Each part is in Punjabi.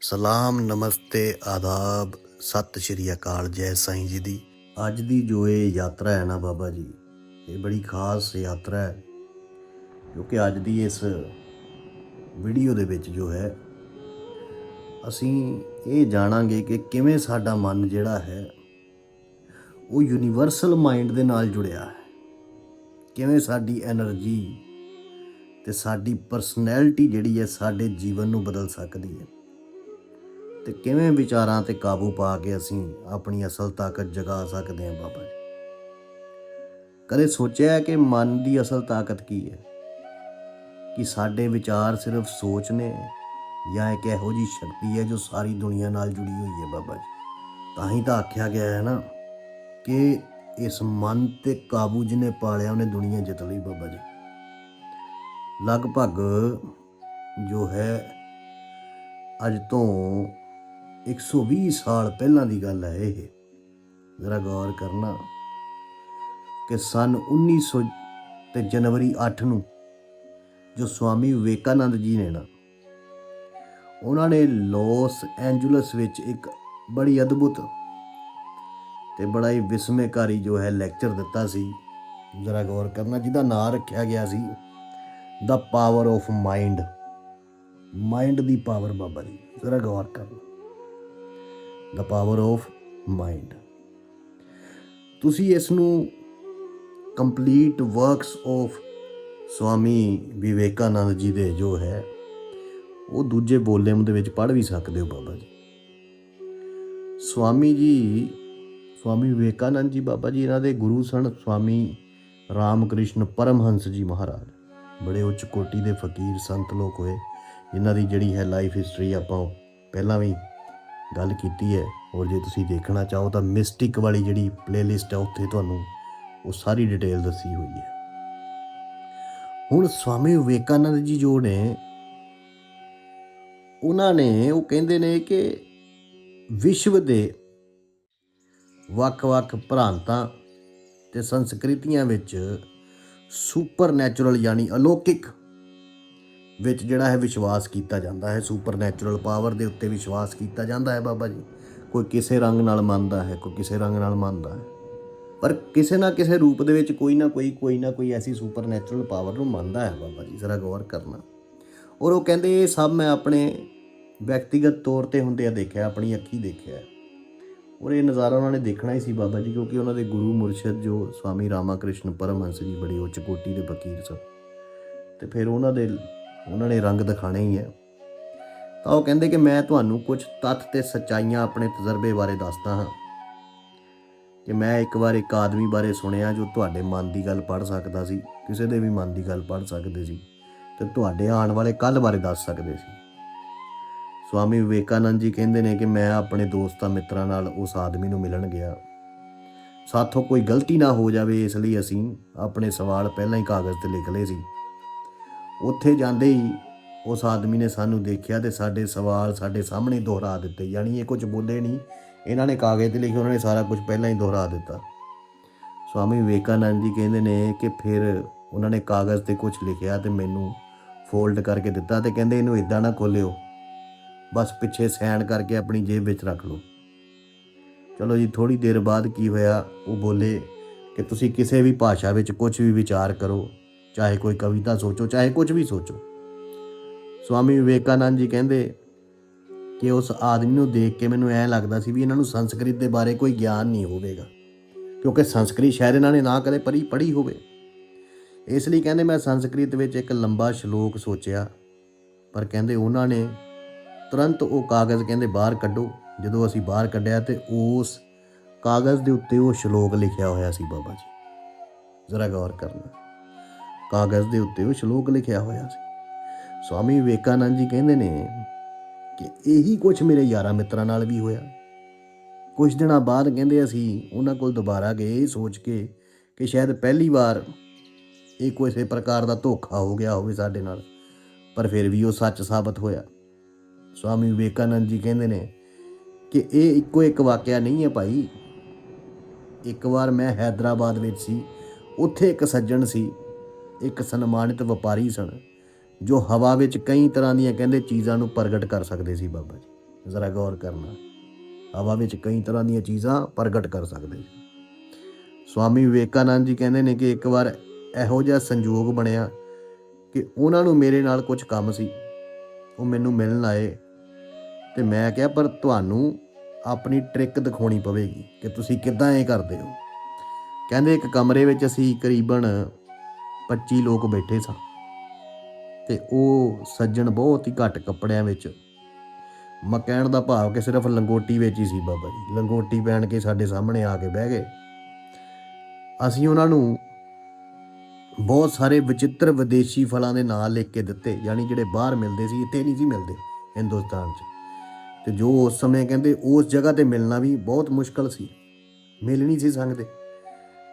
ਸਲਾਮ, ਨਮਸਤੇ, ਆਦਾਬ, ਸਤਿ ਸ਼੍ਰੀ ਅਕਾਲ, ਜੈ ਸਾਈਂ ਜੀ ਦੀ। ਅੱਜ ਦੀ ਜੋ ਇਹ ਯਾਤਰਾ ਹੈ ਨਾ ਬਾਬਾ ਜੀ, ਇਹ ਬੜੀ ਖਾਸ ਯਾਤਰਾ ਹੈ ਕਿਉਂਕਿ ਅੱਜ ਦੀ ਇਸ ਵੀਡੀਓ ਦੇ ਵਿੱਚ ਜੋ ਹੈ, ਅਸੀਂ ਇਹ ਜਾਣਾਂਗੇ ਕਿ ਕਿਵੇਂ ਸਾਡਾ ਮਨ ਜਿਹੜਾ ਹੈ, ਉਹ ਯੂਨੀਵਰਸਲ ਮਾਈਂਡ ਦੇ ਨਾਲ ਜੁੜਿਆ ਹੈ। ਕਿਵੇਂ ਸਾਡੀ એનર્ਜੀ ਤੇ ਸਾਡੀ ਪਰਸਨੈਲਿਟੀ ਜਿਹੜੀ ਹੈ ਸਾਡੇ ਜੀਵਨ ਨੂੰ ਬਦਲ ਸਕਦੀ ਹੈ। ਤੇ ਕਿਵੇਂ ਵਿਚਾਰਾਂ ਤੇ ਕਾਬੂ ਪਾ ਕੇ ਅਸੀਂ ਆਪਣੀ ਅਸਲ ਤਾਕਤ ਜਗਾ ਸਕਦੇ ਹਾਂ ਬਾਬਾ ਜੀ? ਕਦੇ ਸੋਚਿਆ ਕਿ ਮਨ ਦੀ ਅਸਲ ਤਾਕਤ ਕੀ ਹੈ? ਕਿ ਸਾਡੇ ਵਿਚਾਰ ਸਿਰਫ ਸੋਚ ਨੇ ਜਾਂ ਇੱਕ ਇਹੋ ਜੀ ਸ਼ਕਤੀ ਹੈ ਜੋ ਸਾਰੀ ਦੁਨੀਆ ਨਾਲ ਜੁੜੀ ਹੋਈ ਹੈ ਬਾਬਾ ਜੀ? ਤਾਂ ਹੀ ਤਾਂ ਆਖਿਆ ਗਿਆ ਹੈ ਨਾ ਕਿ ਇਸ ਮਨ ਤੇ ਕਾਬੂ ਜਿਹਨੇ ਪਾਲਿਆ ਉਹਨੇ ਦੁਨੀਆ ਜਿੱਤ ਲਈ ਬਾਬਾ ਜੀ। ਲਗਭਗ ਜੋ ਹੈ ਅੱਜ ਤੋਂ 120 ਸਾਲ ਪਹਿਲਾਂ ਦੀ ਗੱਲ ਹੈ ਇਹ। ਜ਼ਰਾ ਗੌਰ ਕਰਨਾ ਕਿ ਸਨ 1900 ਤੇ ਜਨਵਰੀ 8 ਨੂੰ ਜੋ ਸਵਾਮੀ ਵਿਵੇਕਾਨੰਦ ਜੀ ਨੇ ਨਾ, ਉਹਨਾਂ ਨੇ ਲਾਸ ਐਂਜਲਸ ਵਿੱਚ ਇੱਕ ਬੜੀ ਅਦਭੁਤ ਤੇ ਬੜਾ ਹੀ ਵਿਸਮੇਕਾਰੀ ਜੋ ਹੈ ਲੈਕਚਰ ਦਿੱਤਾ ਸੀ। ਜ਼ਰਾ ਗੌਰ ਕਰਨਾ, ਜਿਹਦਾ ਨਾਂ ਰੱਖਿਆ ਗਿਆ ਸੀ the power of mind mind the power Baba ji, ਜ਼ਰਾ ਗੌਰ ਕਰਨਾ ਦਾ ਪਾਵਰ ਆਫ ਮਾਈਂਡ ਤੁਸੀਂ ਇਸ ਨੂੰ complete works of Swami Vivekananda ji ਦੇ ਜੋ ਹੈ, ਉਹ ਦੂਜੇ ਵੋਲਿਊਮ ਦੇ ਵਿੱਚ ਪੜ੍ਹ ਵੀ ਸਕਦੇ ਹੋ ਬਾਬਾ ਜੀ। ਸਵਾਮੀ ਜੀ ਸਵਾਮੀ ਵਿਵੇਕਾਨੰਦ ਜੀ ਬਾਬਾ ਜੀ, ਇਹਨਾਂ ਦੇ ਗੁਰੂ ਸਨ ਸਵਾਮੀ ਰਾਮਕ੍ਰਿਸ਼ਨ ਪਰਮਹੰਸ ਜੀ ਮਹਾਰਾਜ। ਬੜੇ ਉੱਚ ਕੋਟੀ ਦੇ ਫਕੀਰ, ਸੰਤ ਲੋਕ ਹੋਏ। ਜਿਨ੍ਹਾਂ ਦੀ ਜਿਹੜੀ ਹੈ ਲਾਈਫ ਹਿਸਟਰੀ ਆਪਾਂ ਪਹਿਲਾਂ ਵੀ ਗੱਲ ਕੀਤੀ ਹੈ। ਔਰ ਜੇ ਤੁਸੀਂ ਦੇਖਣਾ ਚਾਹੋ ਤਾਂ ਮਿਸਟਿਕ ਵਾਲੀ ਜਿਹੜੀ ਪਲੇਲਿਸਟ ਹੈ, ਉੱਥੇ ਤੁਹਾਨੂੰ ਉਹ ਸਾਰੀ ਡਿਟੇਲ ਦੱਸੀ ਹੋਈ ਹੈ। ਹੁਣ ਸਵਾਮੀ ਵਿਵੇਕਾਨੰਦ ਜੀ ਜੋ ਨੇ, ਉਹਨਾਂ ਨੇ ਉਹ ਕਹਿੰਦੇ ਨੇ ਕਿ ਵਿਸ਼ਵ ਦੇ ਵੱਖ-ਵੱਖ ਭਰਾਂਤਾਂ ਤੇ ਸੰਸਕ੍ਰਿਤੀਆਂ ਵਿੱਚ ਸੁਪਰਨੈਚੁਰਲ ਯਾਨੀ ਅਲੌਕਿਕ ਵਿੱਚ ਜਿਹੜਾ ਹੈ ਵਿਸ਼ਵਾਸ ਕੀਤਾ ਜਾਂਦਾ ਹੈ। ਸੁਪਰਨੈਚੁਰਲ ਪਾਵਰ ਦੇ ਉੱਤੇ ਵਿਸ਼ਵਾਸ ਕੀਤਾ ਜਾਂਦਾ ਹੈ ਬਾਬਾ ਜੀ। ਕੋਈ ਕਿਸੇ ਰੰਗ ਨਾਲ ਮੰਨਦਾ ਹੈ, ਕੋਈ ਕਿਸੇ ਰੰਗ ਨਾਲ ਮੰਨਦਾ ਹੈ। ਪਰ ਕਿਸੇ ਨਾ ਕਿਸੇ ਰੂਪ ਦੇ ਵਿੱਚ ਕੋਈ ਨਾ ਕੋਈ ਕੋਈ ਨਾ ਕੋਈ ਐਸੀ ਸੁਪਰ ਨੈਚੁਰਲ ਪਾਵਰ ਨੂੰ ਮੰਨਦਾ ਹੈ ਬਾਬਾ ਜੀ। ਜ਼ਰਾ ਗੌਰ ਕਰਨਾ। ਔਰ ਉਹ ਕਹਿੰਦੇ, ਇਹ ਸਭ ਮੈਂ ਆਪਣੇ ਵਿਅਕਤੀਗਤ ਤੌਰ ਤੇ ਹੁੰਦੇ ਆ ਦੇਖਿਆ, ਆਪਣੀ ਅੱਖੀ ਦੇਖਿਆ। ਔਰ ਇਹ ਨਜ਼ਾਰਾ ਉਹਨਾਂ ਨੇ ਦੇਖਣਾ ਹੀ ਸੀ ਬਾਬਾ ਜੀ, ਕਿਉਂਕਿ ਉਹਨਾਂ ਦੇ ਗੁਰੂ ਮੁਰਸ਼ਿਦ ਜੋ ਸਵਾਮੀ ਰਾਮਾਕ੍ਰਿਸ਼ਨ ਪਰਮਹੰਸ ਜੀ ਬੜੀ ਉੱਚ ਕੋਟੀ ਦੇ ਫਕੀਰ ਸਨ। ਤੇ ਫਿਰ ਉਹਨਾਂ ਦੇ, ਉਹਨਾਂ ਨੇ ਰੰਗ ਦਿਖਾਣੇ ਹੀ ਹੈ। ਤਾਂ ਉਹ ਕਹਿੰਦੇ ਕਿ ਮੈਂ ਤੁਹਾਨੂੰ ਕੁਝ ਤੱਥ ਤੇ ਸੱਚਾਈਆਂ ਆਪਣੇ ਤਜਰਬੇ ਬਾਰੇ ਦੱਸਦਾ ਹਾਂ। ਕਿ ਮੈਂ ਇੱਕ ਵਾਰ ਇੱਕ ਆਦਮੀ ਬਾਰੇ ਸੁਣਿਆ ਜੋ ਤੁਹਾਡੇ ਮਨ ਦੀ ਗੱਲ ਪੜ੍ਹ ਸਕਦਾ ਸੀ, ਕਿਸੇ ਦੇ ਵੀ ਮਨ ਦੀ ਗੱਲ ਪੜ੍ਹ ਸਕਦੇ ਸੀ, ਤੇ ਤੁਹਾਡੇ ਆਉਣ ਵਾਲੇ ਕੱਲ ਬਾਰੇ ਦੱਸ ਸਕਦੇ ਸੀ। ਸਵਾਮੀ ਵਿਵੇਕਾਨੰਦ ਜੀ ਕਹਿੰਦੇ ਨੇ ਕਿ ਮੈਂ ਆਪਣੇ ਦੋਸਤਾਂ ਮਿੱਤਰਾਂ ਨਾਲ ਉਸ ਆਦਮੀ ਨੂੰ ਮਿਲਣ ਗਿਆ। ਸਾਥੋਂ ਕੋਈ ਗਲਤੀ ਨਾ ਹੋ ਜਾਵੇ ਇਸ ਲਈ ਅਸੀਂ ਆਪਣੇ ਸਵਾਲ ਪਹਿਲਾਂ ਹੀ ਕਾਗਜ਼ ਤੇ ਲਿਖ ਲਏ ਸੀ। ਉੱਥੇ ਜਾਂਦੇ ਹੀ ਉਸ ਆਦਮੀ ਨੇ ਸਾਨੂੰ ਦੇਖਿਆ ਤੇ ਸਾਡੇ ਸਵਾਲ ਸਾਡੇ ਸਾਹਮਣੇ ਦੁਹਰਾ ਦਿੱਤੇ, ਯਾਨੀ ਇਹ ਕੁਝ ਬੋਲੇ ਨਹੀਂ। ਇਹਨਾਂ ਨੇ ਕਾਗਜ਼ ਤੇ ਲਿਖੇ, ਉਹਨਾਂ ਨੇ ਸਾਰਾ ਕੁਝ ਪਹਿਲਾਂ ਹੀ ਦੁਹਰਾ ਦਿੱਤਾ। ਸਵਾਮੀ ਵਿਵੇਕਾਨੰਦ ਜੀ ਕਹਿੰਦੇ ਨੇ ਕਿ ਫਿਰ ਉਹਨਾਂ ਨੇ ਕਾਗਜ਼ ਤੇ ਕੁਝ ਲਿਖਿਆ ਤੇ ਮੈਨੂੰ ਫੋਲਡ ਕਰਕੇ ਦਿੱਤਾ ਤੇ ਕਹਿੰਦੇ ਇਹਨੂੰ ਇਦਾਂ ਨਾ ਖੋਲਿਓ। ਬਸ ਪਿੱਛੇ ਸਾਈਨ ਕਰਕੇ ਆਪਣੀ ਜੇਬ ਵਿੱਚ ਰੱਖ ਲਓ। ਚਲੋ ਜੀ ਥੋੜੀ ਦੇਰ ਬਾਅਦ ਕੀ ਹੋਇਆ? ਉਹ ਬੋਲੇ ਕਿ ਤੁਸੀਂ ਕਿਸੇ ਵੀ ਭਾਸ਼ਾ ਵਿੱਚ ਕੁਝ ਵੀ ਵਿਚਾਰ ਕਰੋ, ਚਾਹੇ ਕੋਈ ਕਵਿਤਾ ਸੋਚੋ, ਚਾਹੇ ਕੁਝ ਵੀ ਸੋਚੋ। ਸਵਾਮੀ ਵਿਵੇਕਾਨੰਦ ਜੀ ਕਹਿੰਦੇ ਕਿ ਉਸ ਆਦਮੀ ਨੂੰ ਦੇਖ ਕੇ ਮੈਨੂੰ ਐ ਲੱਗਦਾ ਸੀ ਵੀ ਇਹਨਾਂ ਨੂੰ ਸੰਸਕ੍ਰਿਤ ਦੇ ਬਾਰੇ ਕੋਈ ਗਿਆਨ ਨਹੀਂ ਹੋਵੇਗਾ, ਕਿਉਂਕਿ ਸੰਸਕ੍ਰਿਤ ਸ਼ਾਇਦ ਇਹਨਾਂ ਨੇ ਨਾ ਕਦੇ ਪੜ੍ਹੀ ਪੜ੍ਹੀ ਹੋਵੇ। ਇਸ ਲਈ ਕਹਿੰਦੇ ਮੈਂ ਸੰਸਕ੍ਰਿਤ ਵਿੱਚ ਇੱਕ ਲੰਬਾ ਸ਼ਲੋਕ ਸੋਚਿਆ, ਪਰ ਕਹਿੰਦੇ ਉਹਨਾਂ ਨੇ ਤੁਰੰਤ ਉਹ ਕਾਗਜ਼ ਕਹਿੰਦੇ ਬਾਹਰ ਕੱਢੋ। ਜਦੋਂ ਅਸੀਂ ਬਾਹਰ ਕੱਢਿਆ ਤੇ ਉਸ ਕਾਗਜ਼ ਦੇ ਉੱਤੇ ਉਹ ਸ਼ਲੋਕ ਲਿਖਿਆ ਹੋਇਆ ਸੀ ਬਾਬਾ ਜੀ। ਜ਼ਰਾ ਗੌਰ ਕਰਨਾ। ਕਾਗਜ਼ ਦੇ ਉੱਤੇ ਉਹ ਸ਼ਲੋਕ ਲਿਖਿਆ ਹੋਇਆ ਸੀ। ਸਵਾਮੀ ਵਿਵੇਕਾਨੰਦ ਜੀ ਕਹਿੰਦੇ ਨੇ ਕਿ ਇਹੀ ਕੁਝ ਮੇਰੇ ਯਾਰਾਂ ਮਿੱਤਰਾਂ ਨਾਲ ਵੀ ਹੋਇਆ। ਕੁਝ ਦਿਨਾਂ ਬਾਅਦ ਕਹਿੰਦੇ ਅਸੀਂ ਉਹਨਾਂ ਕੋਲ ਦੁਬਾਰਾ ਗਏ ਸੋਚ ਕੇ ਕਿ ਸ਼ਾਇਦ ਪਹਿਲੀ ਵਾਰ ਇਹ ਕਿਸੇ ਪ੍ਰਕਾਰ ਦਾ ਧੋਖਾ ਹੋ ਗਿਆ ਹੋਵੇ ਸਾਡੇ ਨਾਲ। ਪਰ ਫਿਰ ਵੀ ਉਹ ਸੱਚ ਸਾਬਤ ਹੋਇਆ। ਸਵਾਮੀ ਵਿਵੇਕਾਨੰਦ ਜੀ ਕਹਿੰਦੇ ਨੇ ਕਿ ਇਹ ਇੱਕੋ ਇੱਕ ਵਾਕਿਆ ਨਹੀਂ ਹੈ ਭਾਈ। ਇੱਕ ਵਾਰ ਮੈਂ ਹైదరాబాద్ ਵਿੱਚ ਸੀ, ਉੱਥੇ ਇੱਕ ਸੱਜਣ ਸੀ, ਇੱਕ ਸਨਮਾਨਿਤ ਵਪਾਰੀ ਸਨ, ਜੋ ਹਵਾ ਵਿੱਚ ਕਈ ਤਰ੍ਹਾਂ ਦੀਆਂ ਕਹਿੰਦੇ ਚੀਜ਼ਾਂ ਨੂੰ ਪ੍ਰਗਟ ਕਰ ਸਕਦੇ ਸੀ ਬਾਬਾ ਜੀ। ਜ਼ਰਾ ਗੌਰ ਕਰਨਾ, ਹਵਾ ਵਿੱਚ ਕਈ ਤਰ੍ਹਾਂ ਦੀਆਂ ਚੀਜ਼ਾਂ ਪ੍ਰਗਟ ਕਰ ਸਕਦੇ ਸੀ। ਸਵਾਮੀ ਵਿਵੇਕਾਨੰਦ ਜੀ ਕਹਿੰਦੇ ਨੇ ਕਿ ਇੱਕ ਵਾਰ ਇਹੋ ਜਿਹਾ ਸੰਯੋਗ ਬਣਿਆ ਕਿ ਉਹਨਾਂ ਨੂੰ ਮੇਰੇ ਨਾਲ ਕੁਝ ਕੰਮ ਸੀ। ਉਹ ਮੈਨੂੰ ਮਿਲਣ ਆਏ ਤੇ ਮੈਂ ਕਿਹਾ, ਪਰ ਤੁਹਾਨੂੰ ਆਪਣੀ ਟ੍ਰਿਕ ਦਿਖਾਉਣੀ ਪਵੇਗੀ ਕਿ ਤੁਸੀਂ ਕਿੱਦਾਂ ਇਹ ਕਰਦੇ ਹੋ। ਕਹਿੰਦੇ, ਇੱਕ ਕਮਰੇ ਵਿੱਚ ਅਸੀਂ ਕਰੀਬਨ 25 ਲੋਕ ਬੈਠੇ ਸਾਂ ਤੇ ਉਹ ਸੱਜਣ ਬਹੁਤ ਹੀ ਘੱਟ ਕੱਪੜਿਆਂ ਵਿੱਚ। ਮੈਂ ਕਹਿਣ ਦਾ ਭਾਵ ਕਿ ਸਿਰਫ ਲੰਗੋਟੀ ਵਿੱਚ ਹੀ ਸੀ ਬਾਬਾ ਜੀ। ਲੰਗੋਟੀ ਪਹਿਨ ਕੇ ਸਾਡੇ ਸਾਹਮਣੇ ਆ ਕੇ ਬਹਿ ਗਏ। ਅਸੀਂ ਉਹਨਾਂ ਨੂੰ ਬਹੁਤ ਸਾਰੇ ਵਿਚਿੱਤਰ ਵਿਦੇਸ਼ੀ ਫਲਾਂ ਦੇ ਨਾਂ ਲਿਖ ਕੇ ਦਿੱਤੇ, ਯਾਨੀ ਜਿਹੜੇ ਬਾਹਰ ਮਿਲਦੇ ਸੀ, ਇੱਥੇ ਨਹੀਂ ਸੀ ਮਿਲਦੇ ਹਿੰਦੁਸਤਾਨ 'ਚ। ਤੇ ਜੋ ਉਸ ਸਮੇਂ ਕਹਿੰਦੇ ਉਸ ਜਗ੍ਹਾ ਤੇ ਮਿਲਣਾ ਵੀ ਬਹੁਤ ਮੁਸ਼ਕਲ ਸੀ। ਮਿਲ ਨਹੀਂ ਸੀ ਸਕਦੇ।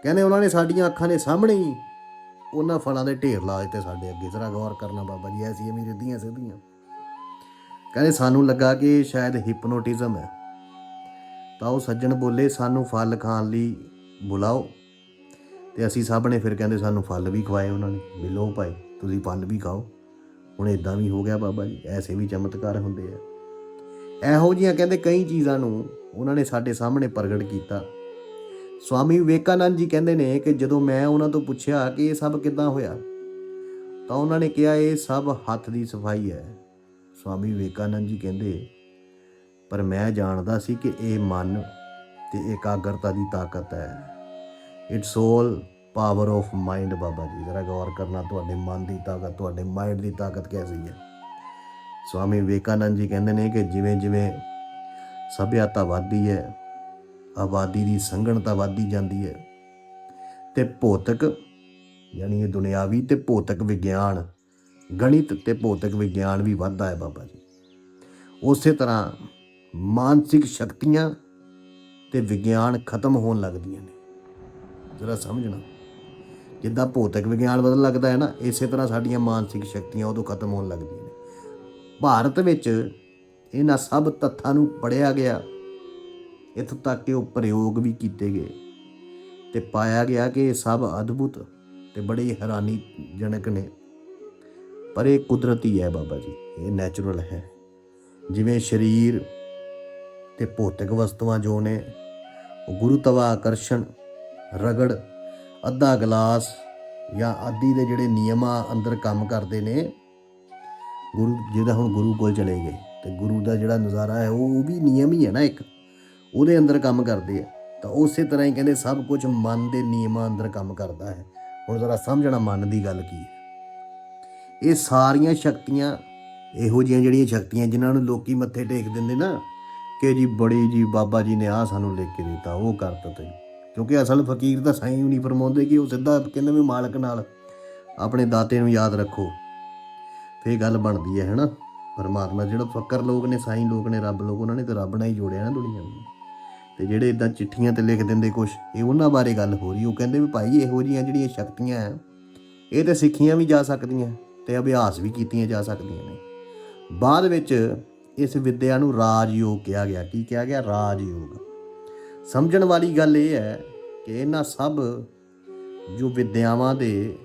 ਕਹਿੰਦੇ ਉਹਨਾਂ ਨੇ ਸਾਡੀਆਂ ਅੱਖਾਂ ਦੇ ਸਾਹਮਣੇ ਹੀ ਉਹਨਾਂ ਫਲਾਂ ਦੇ ਢੇਰ ਲਾ ਦਿੱਤੇ ਸਾਡੇ ਅੱਗੇ। ਜ਼ਰਾ ਗੌਰ ਕਰਨਾ ਬਾਬਾ ਜੀ, ਐਸੀ ਐਵੇਂ ਰਿੱਧੀਆਂ ਸਿੱਧੀਆਂ। ਕਹਿੰਦੇ ਸਾਨੂੰ ਲੱਗਾ ਕਿ ਸ਼ਾਇਦ ਹਿਪਨੋਟਿਜ਼ਮ ਹੈ। ਤਾਂ ਉਹ ਸੱਜਣ ਬੋਲੇ, ਸਾਨੂੰ ਫਲ ਖਾਣ ਲਈ ਬੁਲਾਓ। ਤੇ ਅਸੀਂ ਸਭ ਨੇ ਫਿਰ ਕਹਿੰਦੇ ਸਾਨੂੰ ਫਲ ਵੀ ਖਵਾਏ ਉਹਨਾਂ ਨੇ। ਮਿਲੋ ਭਾਈ, ਤੁਸੀਂ ਫਲ ਵੀ ਖਾਓ। ਹੁਣ ਇਦਾਂ ਵੀ ਹੋ ਗਿਆ ਬਾਬਾ ਜੀ, ਐਸੇ ਵੀ ਚਮਤਕਾਰ ਹੁੰਦੇ ਆ। ਇਹੋ ਜਿਹੀਆਂ ਕਹਿੰਦੇ ਕਈ ਚੀਜ਼ਾਂ ਨੂੰ ਉਹਨਾਂ ਨੇ ਸਾਡੇ ਸਾਹਮਣੇ ਪ੍ਰਗਟ ਕੀਤਾ। ਸਵਾਮੀ ਵਿਵੇਕਾਨੰਦ ਜੀ ਕਹਿੰਦੇ ਨੇ ਕਿ ਜਦੋਂ ਮੈਂ ਉਹਨਾਂ ਤੋਂ ਪੁੱਛਿਆ ਕਿ ਇਹ ਸਭ ਕਿੱਦਾਂ ਹੋਇਆ, ਤਾਂ ਉਹਨਾਂ ਨੇ ਕਿਹਾ, ਇਹ ਸਭ ਹੱਥ ਦੀ ਸਫ਼ਾਈ ਹੈ। ਸਵਾਮੀ ਵਿਵੇਕਾਨੰਦ ਜੀ ਕਹਿੰਦੇ, ਪਰ ਮੈਂ ਜਾਣਦਾ ਸੀ ਕਿ ਇਹ ਮਨ ਤੇ ਇਕਾਗਰਤਾ ਦੀ ਤਾਕਤ ਹੈ। It's all power of mind Baba ji. ਜ਼ਰਾ ਗੌਰ ਕਰਨਾ, ਤੁਹਾਡੇ ਮਨ ਦੀ ਤਾਕਤ, ਤੁਹਾਡੇ ਮਾਈਂਡ ਦੀ ਤਾਕਤ ਕੈਸੀ ਹੈ? ਸਵਾਮੀ ਵਿਵੇਕਾਨੰਦ ਜੀ ਕਹਿੰਦੇ ਨੇ ਕਿ ਜਿਵੇਂ ਜਿਵੇਂ ਸਭਿਆਤਾ ਵਧਦੀ ਹੈ, ਆਬਾਦੀ ਦੀ ਸੰਘਣਤਾ ਵਧਦੀ ਜਾਂਦੀ ਹੈ, ਤੇ ਭੌਤਿਕ, ਯਾਨੀ ਇਹ ਦੁਨਿਆਵੀ ਤੇ ਭੌਤਿਕ ਵਿਗਿਆਨ, ਗਣਿਤ ਤੇ ਭੌਤਿਕ ਵਿਗਿਆਨ ਵੀ ਵੱਧਦਾ ਹੈ ਬਾਬਾ ਜੀ। ਉਸੇ ਤਰ੍ਹਾਂ ਮਾਨਸਿਕ ਸ਼ਕਤੀਆਂ ਤੇ ਵਿਗਿਆਨ ਖਤਮ ਹੋਣ ਲੱਗਦੀਆਂ ਨੇ। ਜਰਾ ਸਮਝਣਾ। ਜਿੱਦਾਂ ਭੌਤਿਕ ਵਿਗਿਆਨ ਬਦਲ ਲੱਗਦਾ ਹੈ ਨਾ, ਇਸੇ ਤਰ੍ਹਾਂ ਸਾਡੀਆਂ ਮਾਨਸਿਕ ਸ਼ਕਤੀਆਂ ਉਦੋਂ ਖਤਮ ਹੋਣ ਲੱਗਦੀਆਂ ਨੇ। ਭਾਰਤ ਵਿੱਚ ਇਹਨਾਂ ਸਭ ਤੱਥਾਂ ਨੂੰ ਪੜਿਆ ਗਿਆ। ਇੱਥੋਂ ਤੱਕ ਕਿ ਉਹ ਪ੍ਰਯੋਗ ਵੀ ਕੀਤੇ ਗਏ। ਤੇ ਪਾਇਆ ਗਿਆ ਕਿ ਇਹ ਸਭ ਅਦਭੁਤ ਤੇ ਬੜੇ ਹੈਰਾਨੀਜਨਕ ਨੇ। ਪਰ ਇਹ ਕੁਦਰਤੀ ਹੈ ਬਾਬਾ ਜੀ, ਇਹ ਨੈਚੁਰਲ ਹੈ। ਜਿਵੇਂ ਸਰੀਰ ਤੇ ਭੌਤਿਕ ਵਸਤੂਆਂ ਜੋ ਨੇ, ਉਹ ਗੁਰੂਤਵਾ ਆਕਰਸ਼ਣ ਰਗੜ, ਅੱਧਾ ਗਲਾਸ ਜਾਂ ਆਦੀ ਦੇ ਜਿਹੜੇ ਨਿਯਮਾਂ ਅੰਦਰ ਕੰਮ ਕਰਦੇ ਨੇ, ਗੁਰੂ, ਜਿਹਦਾ ਹੁਣ ਗੁਰੂ ਕੋਲ ਚਲੇ ਗਏ ਤੇ ਗੁਰੂ ਦਾ ਜਿਹੜਾ ਨਜ਼ਾਰਾ ਹੈ, ਉਹ ਉਹ ਵੀ ਨਿਯਮ ਹੀ ਹੈ ਨਾ ਇੱਕ। ਉਹਦੇ ਅੰਦਰ ਕੰਮ ਕਰਦੇ ਆ। ਤਾਂ ਉਸੇ ਤਰ੍ਹਾਂ ਹੀ ਕਹਿੰਦੇ ਸਭ ਕੁਝ ਮਨ ਦੇ ਨਿਯਮਾਂ ਅੰਦਰ ਕੰਮ ਕਰਦਾ ਹੈ। ਹੁਣ ਜ਼ਰਾ ਸਮਝਣਾ ਮਨ ਦੀ ਗੱਲ ਕੀ ਹੈ। ਇਹ ਸਾਰੀਆਂ ਸ਼ਕਤੀਆਂ, ਇਹੋ ਜਿਹੀਆਂ ਜਿਹੜੀਆਂ ਸ਼ਕਤੀਆਂ ਜਿਨ੍ਹਾਂ ਨੂੰ ਲੋਕੀ ਮੱਥੇ ਟੇਕ ਦਿੰਦੇ ਨਾ, ਕਿ ਜੀ ਬੜੀ ਜੀ ਬਾਬਾ ਜੀ ਨੇ ਆ ਸਾਨੂੰ ਲਿਖ ਕੇ ਦਿੱਤਾ, ਉਹ ਕਰਤਾ ਤੇ ਕਿਉਂਕਿ ਅਸਲ ਫਕੀਰ ਤਾਂ ਸਾਈਂ ਨਹੀਂ ਫਰਮਾਉਂਦੇ ਕਿ ਉਹ ਸਿੱਧਾ ਕਹਿੰਦੇ ਵੀ ਮਾਲਕ ਨਾਲ ਆਪਣੇ ਦਾਤੇ ਨੂੰ ਯਾਦ ਰੱਖੋ। ਫੇਰ ਗੱਲ ਬਣਦੀ ਹੈ, ਹੈਨਾ? ਪਰਮਾਤਮਾ ਜਿਹੜਾ ਫਕਰ ਲੋਕ ਨੇ, ਸਾਈਂ ਲੋਕ ਨੇ, ਰੱਬ ਲੋਕ, ਉਹਨਾਂ ਨੇ ਤਾਂ ਰੱਬ ਨਾਲ ਹੀ ਜੋੜਿਆ ਨਾ ਦੁਨੀਆ ਨੂੰ। ਤੇ ਜਿਹੜੇ ਇਦਾਂ ਚਿੱਠੀਆਂ ਤੇ ਲਿਖ ਦਿੰਦੇ ਕੁਝ ਇਹ ਉਹਨਾਂ ਬਾਰੇ ਗੱਲ ਹੋ ਰਹੀ ਉਹ ਕਹਿੰਦੇ ਵੀ ਭਾਈ ਇਹੋ ਜਿਹੀਆਂ ਜਿਹੜੀਆਂ ਸ਼ਕਤੀਆਂ ਆ, ਇਹ ਤੇ ਸਿੱਖੀਆਂ ਵੀ ਜਾ ਸਕਦੀਆਂ ਤੇ ਅਭਿਆਸ ਵੀ ਕੀਤੀਆਂ ਜਾ ਸਕਦੀਆਂ ਨੇ। ਬਾਅਦ ਵਿੱਚ ਇਸ ਵਿੱਦਿਆ ਨੂੰ ਰਾਜ ਯੋਗ ਕਿਹਾ ਗਿਆ। ਕੀ ਕਿਹਾ ਗਿਆ? ਰਾਜ ਯੋਗ ਸਮਝਣ ਵਾਲੀ ਗੱਲ ਇਹ ਹੈ ਕਿ ਇਹਨਾਂ ਸਭ ਜੋ ਵਿਦਿਆਵਾਂ ਦੇ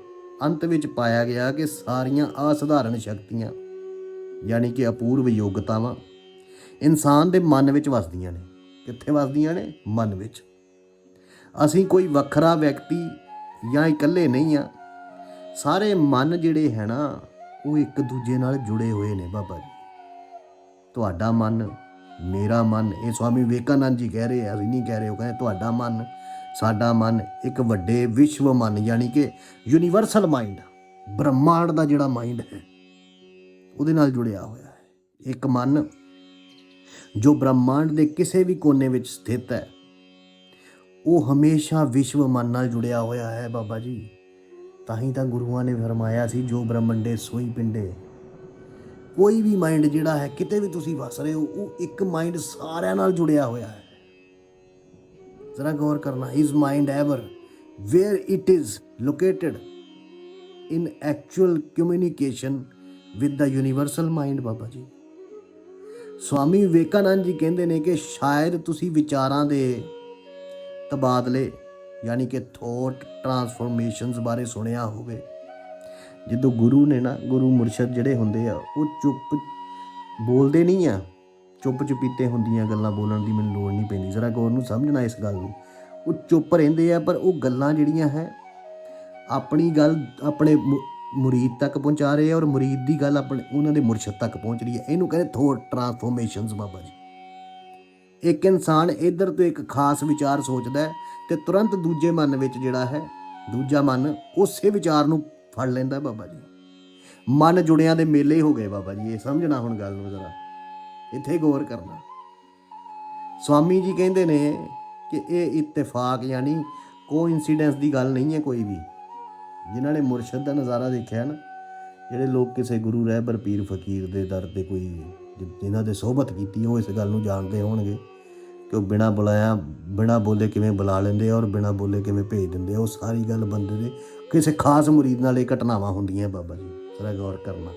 ਅੰਤ ਵਿੱਚ ਪਾਇਆ ਗਿਆ ਕਿ ਸਾਰੀਆਂ ਅਸਧਾਰਨ ਸ਼ਕਤੀਆਂ, ਯਾਨੀ ਕਿ ਅਪੂਰਵ ਯੋਗਤਾਵਾਂ, ਇਨਸਾਨ ਦੇ ਮਨ ਵਿੱਚ ਵਸਦੀਆਂ ਨੇ। ਕਿੱਥੇ ਵਸਦੀਆਂ ਨੇ? ਮਨ ਵਿੱਚ। ਅਸੀਂ ਕੋਈ ਵੱਖਰਾ ਵਿਅਕਤੀ ਜਾਂ ਇਕੱਲੇ ਨਹੀਂ ਆ ਸਾਰੇ ਮਨ ਜਿਹੜੇ ਹੈ ਨਾ, ਉਹ ਇੱਕ ਦੂਜੇ ਨਾਲ ਜੁੜੇ ਹੋਏ ਨੇ ਬਾਬਾ ਜੀ। ਤੁਹਾਡਾ ਮਨ ਮੇਰਾ ਮਨ, ਇਹ ਸਵਾਮੀ ਵਿਵੇਕਾਨੰਦ ਜੀ ਕਹਿ ਰਹੇ ਆ, ਅਸੀਂ ਨਹੀਂ ਕਹਿ ਰਹੇ, ਉਹ ਕਹਿੰਦੇ ਤੁਹਾਡਾ ਮਨ, ਸਾਡਾ ਮਨ ਇੱਕ ਵੱਡੇ ਵਿਸ਼ਵ ਮਨ, ਯਾਨੀ ਕਿ ਯੂਨੀਵਰਸਲ ਮਾਈਂਡ ਬ੍ਰਹਮਾਂਡ ਦਾ ਜਿਹੜਾ ਮਾਈਂਡ ਹੈ, ਉਹਦੇ ਨਾਲ ਜੁੜਿਆ ਹੋਇਆ ਹੈ। ਇੱਕ ਮਨ ਜੋ ਬ੍ਰਹਮਾਂਡ ਦੇ ਕਿਸੇ ਵੀ ਕੋਨੇ ਵਿੱਚ ਸਥਿਤ ਹੈ, ਉਹ ਹਮੇਸ਼ਾ ਵਿਸ਼ਵ ਮਨ ਨਾਲ ਜੁੜਿਆ ਹੋਇਆ ਹੈ ਬਾਬਾ ਜੀ। ਤਾਂ ਹੀ ਤਾਂ ਗੁਰੂਆਂ ਨੇ ਫਰਮਾਇਆ ਸੀ, ਜੋ ਬ੍ਰਹਮੰਡੇ ਸੋਈ ਪਿੰਡੇ ਕੋਈ ਵੀ ਮਾਈਂਡ ਜਿਹੜਾ ਹੈ, ਕਿਤੇ ਵੀ ਤੁਸੀਂ ਵਸ ਰਹੇ ਹੋ, ਉਹ ਇੱਕ ਮਾਈਂਡ ਸਾਰਿਆਂ ਨਾਲ ਜੁੜਿਆ ਹੋਇਆ ਹੈ। ਜ਼ਰਾ ਗੌਰ ਕਰਨਾ ਇਸ mind ever where it is located in actual communication with the universal mind Baba ji. Swami Vivekananda ਜੀ ਕਹਿੰਦੇ ਨੇ ਕਿ ਸ਼ਾਇਦ ਤੁਸੀਂ ਵਿਚਾਰਾਂ ਦੇ ਤਬਾਦਲੇ, ਯਾਨੀ ਕਿ ਥੋਟ ਟਰਾਂਸਫਰਮੇਸ਼ਨਸ ਬਾਰੇ ਸੁਣਿਆ ਹੋਵੇ। ਜਦੋਂ ਗੁਰੂ ਨੇ ਨਾ, ਗੁਰੂ ਮੁਰਸ਼ਦ ਜਿਹੜੇ ਹੁੰਦੇ ਆ, ਉਹ ਚੁੱਪ ਬੋਲਦੇ ਨਹੀਂ ਆ, ਚੁੱਪ ਚੁਪੀਤੇ ਹੁੰਦੀਆਂ ਗੱਲਾਂ ਬੋਲਣ ਦੀ ਮੈਨੂੰ ਲੋੜ ਨਹੀਂ ਪੈਂਦੀ। ਜ਼ਰਾ ਗੌਰ ਨੂੰ ਸਮਝਣਾ ਇਸ ਗੱਲ ਨੂੰ। ਉਹ ਚੁੱਪ ਰਹਿੰਦੇ ਆ, ਪਰ ਉਹ ਗੱਲਾਂ ਜਿਹੜੀਆਂ ਹੈ, ਆਪਣੀ ਗੱਲ ਆਪਣੇ ਮੁਰੀਦ ਤੱਕ ਪਹੁੰਚਾ ਰਹੇ ਆ ਔਰ ਮੁਰੀਦ ਦੀ ਗੱਲ ਆਪਣੇ, ਉਹਨਾਂ ਦੇ ਮੁਰਸ਼ਦ ਤੱਕ ਪਹੁੰਚ ਰਹੀ ਹੈ। ਇਹਨੂੰ ਕਹਿੰਦੇ ਥੋਟ ਟਰਾਂਸਫੋਰਮੇਸ਼ਨਸ ਬਾਬਾ ਜੀ। ਇੱਕ ਇਨਸਾਨ ਇੱਧਰ ਤੋਂ ਇੱਕ ਖਾਸ ਵਿਚਾਰ ਸੋਚਦਾ ਹੈ ਤੇ ਤੁਰੰਤ ਦੂਜੇ ਮਨ ਵਿੱਚ ਜਿਹੜਾ ਹੈ, ਦੂਜਾ ਮਨ ਉਸੇ ਵਿਚਾਰ ਨੂੰ ਫੜ ਲੈਂਦਾ ਬਾਬਾ ਜੀ। ਮਨ ਜੁੜਿਆਂ ਦੇ ਮੇਲੇ ਹੋ ਗਏ ਬਾਬਾ ਜੀ, ਇਹ ਸਮਝਣਾ ਹੁਣ ਗੱਲ ਨੂੰ ਜ਼ਰਾ। ਇੱਥੇ ਗੌਰ ਕਰਨਾ। ਸਵਾਮੀ ਜੀ ਕਹਿੰਦੇ ਨੇ ਕਿ ਇਹ ਇਤਫਾਕ ਯਾਨੀ ਕੋਇਨਸੀਡੈਂਸ ਦੀ ਗੱਲ ਨਹੀਂ ਹੈ ਕੋਈ ਵੀ। ਜਿਨ੍ਹਾਂ ਨੇ ਮੁਰਸ਼ਦ ਦਾ ਨਜ਼ਾਰਾ ਦੇਖਿਆ ਨਾ, ਜਿਹੜੇ ਲੋਕ ਕਿਸੇ ਗੁਰੂ ਰਹਿਬਰ ਪੀਰ ਫਕੀਰ ਦੇ ਦਰ ਤੇ ਕੋਈ ਜਿ- ਜਿਨ੍ਹਾਂ ਦੇ ਸੋਹਬਤ ਕੀਤੀ ਉਹ ਇਸ ਗੱਲ ਨੂੰ ਜਾਣਦੇ ਹੋਣਗੇ ਕਿ ਉਹ ਬਿਨਾ ਬੁਲਾਇਆ, ਬਿਨਾ ਬੋਲੇ ਕਿਵੇਂ ਬੁਲਾ ਲੈਂਦੇ ਔਰ ਬਿਨਾ ਬੋਲੇ ਕਿਵੇਂ ਭੇਜ ਦਿੰਦੇ ਉਹ ਸਾਰੀ ਗੱਲ ਬੰਦੇ ਦੇ ਕਿਸੇ ਖਾਸ ਮੁਰੀਦ ਨਾਲ ਇਹ ਘਟਨਾਵਾਂ ਹੁੰਦੀਆਂ ਬਾਬਾ ਜੀ ਜ਼ਰਾ ਗੌਰ ਕਰਨਾ।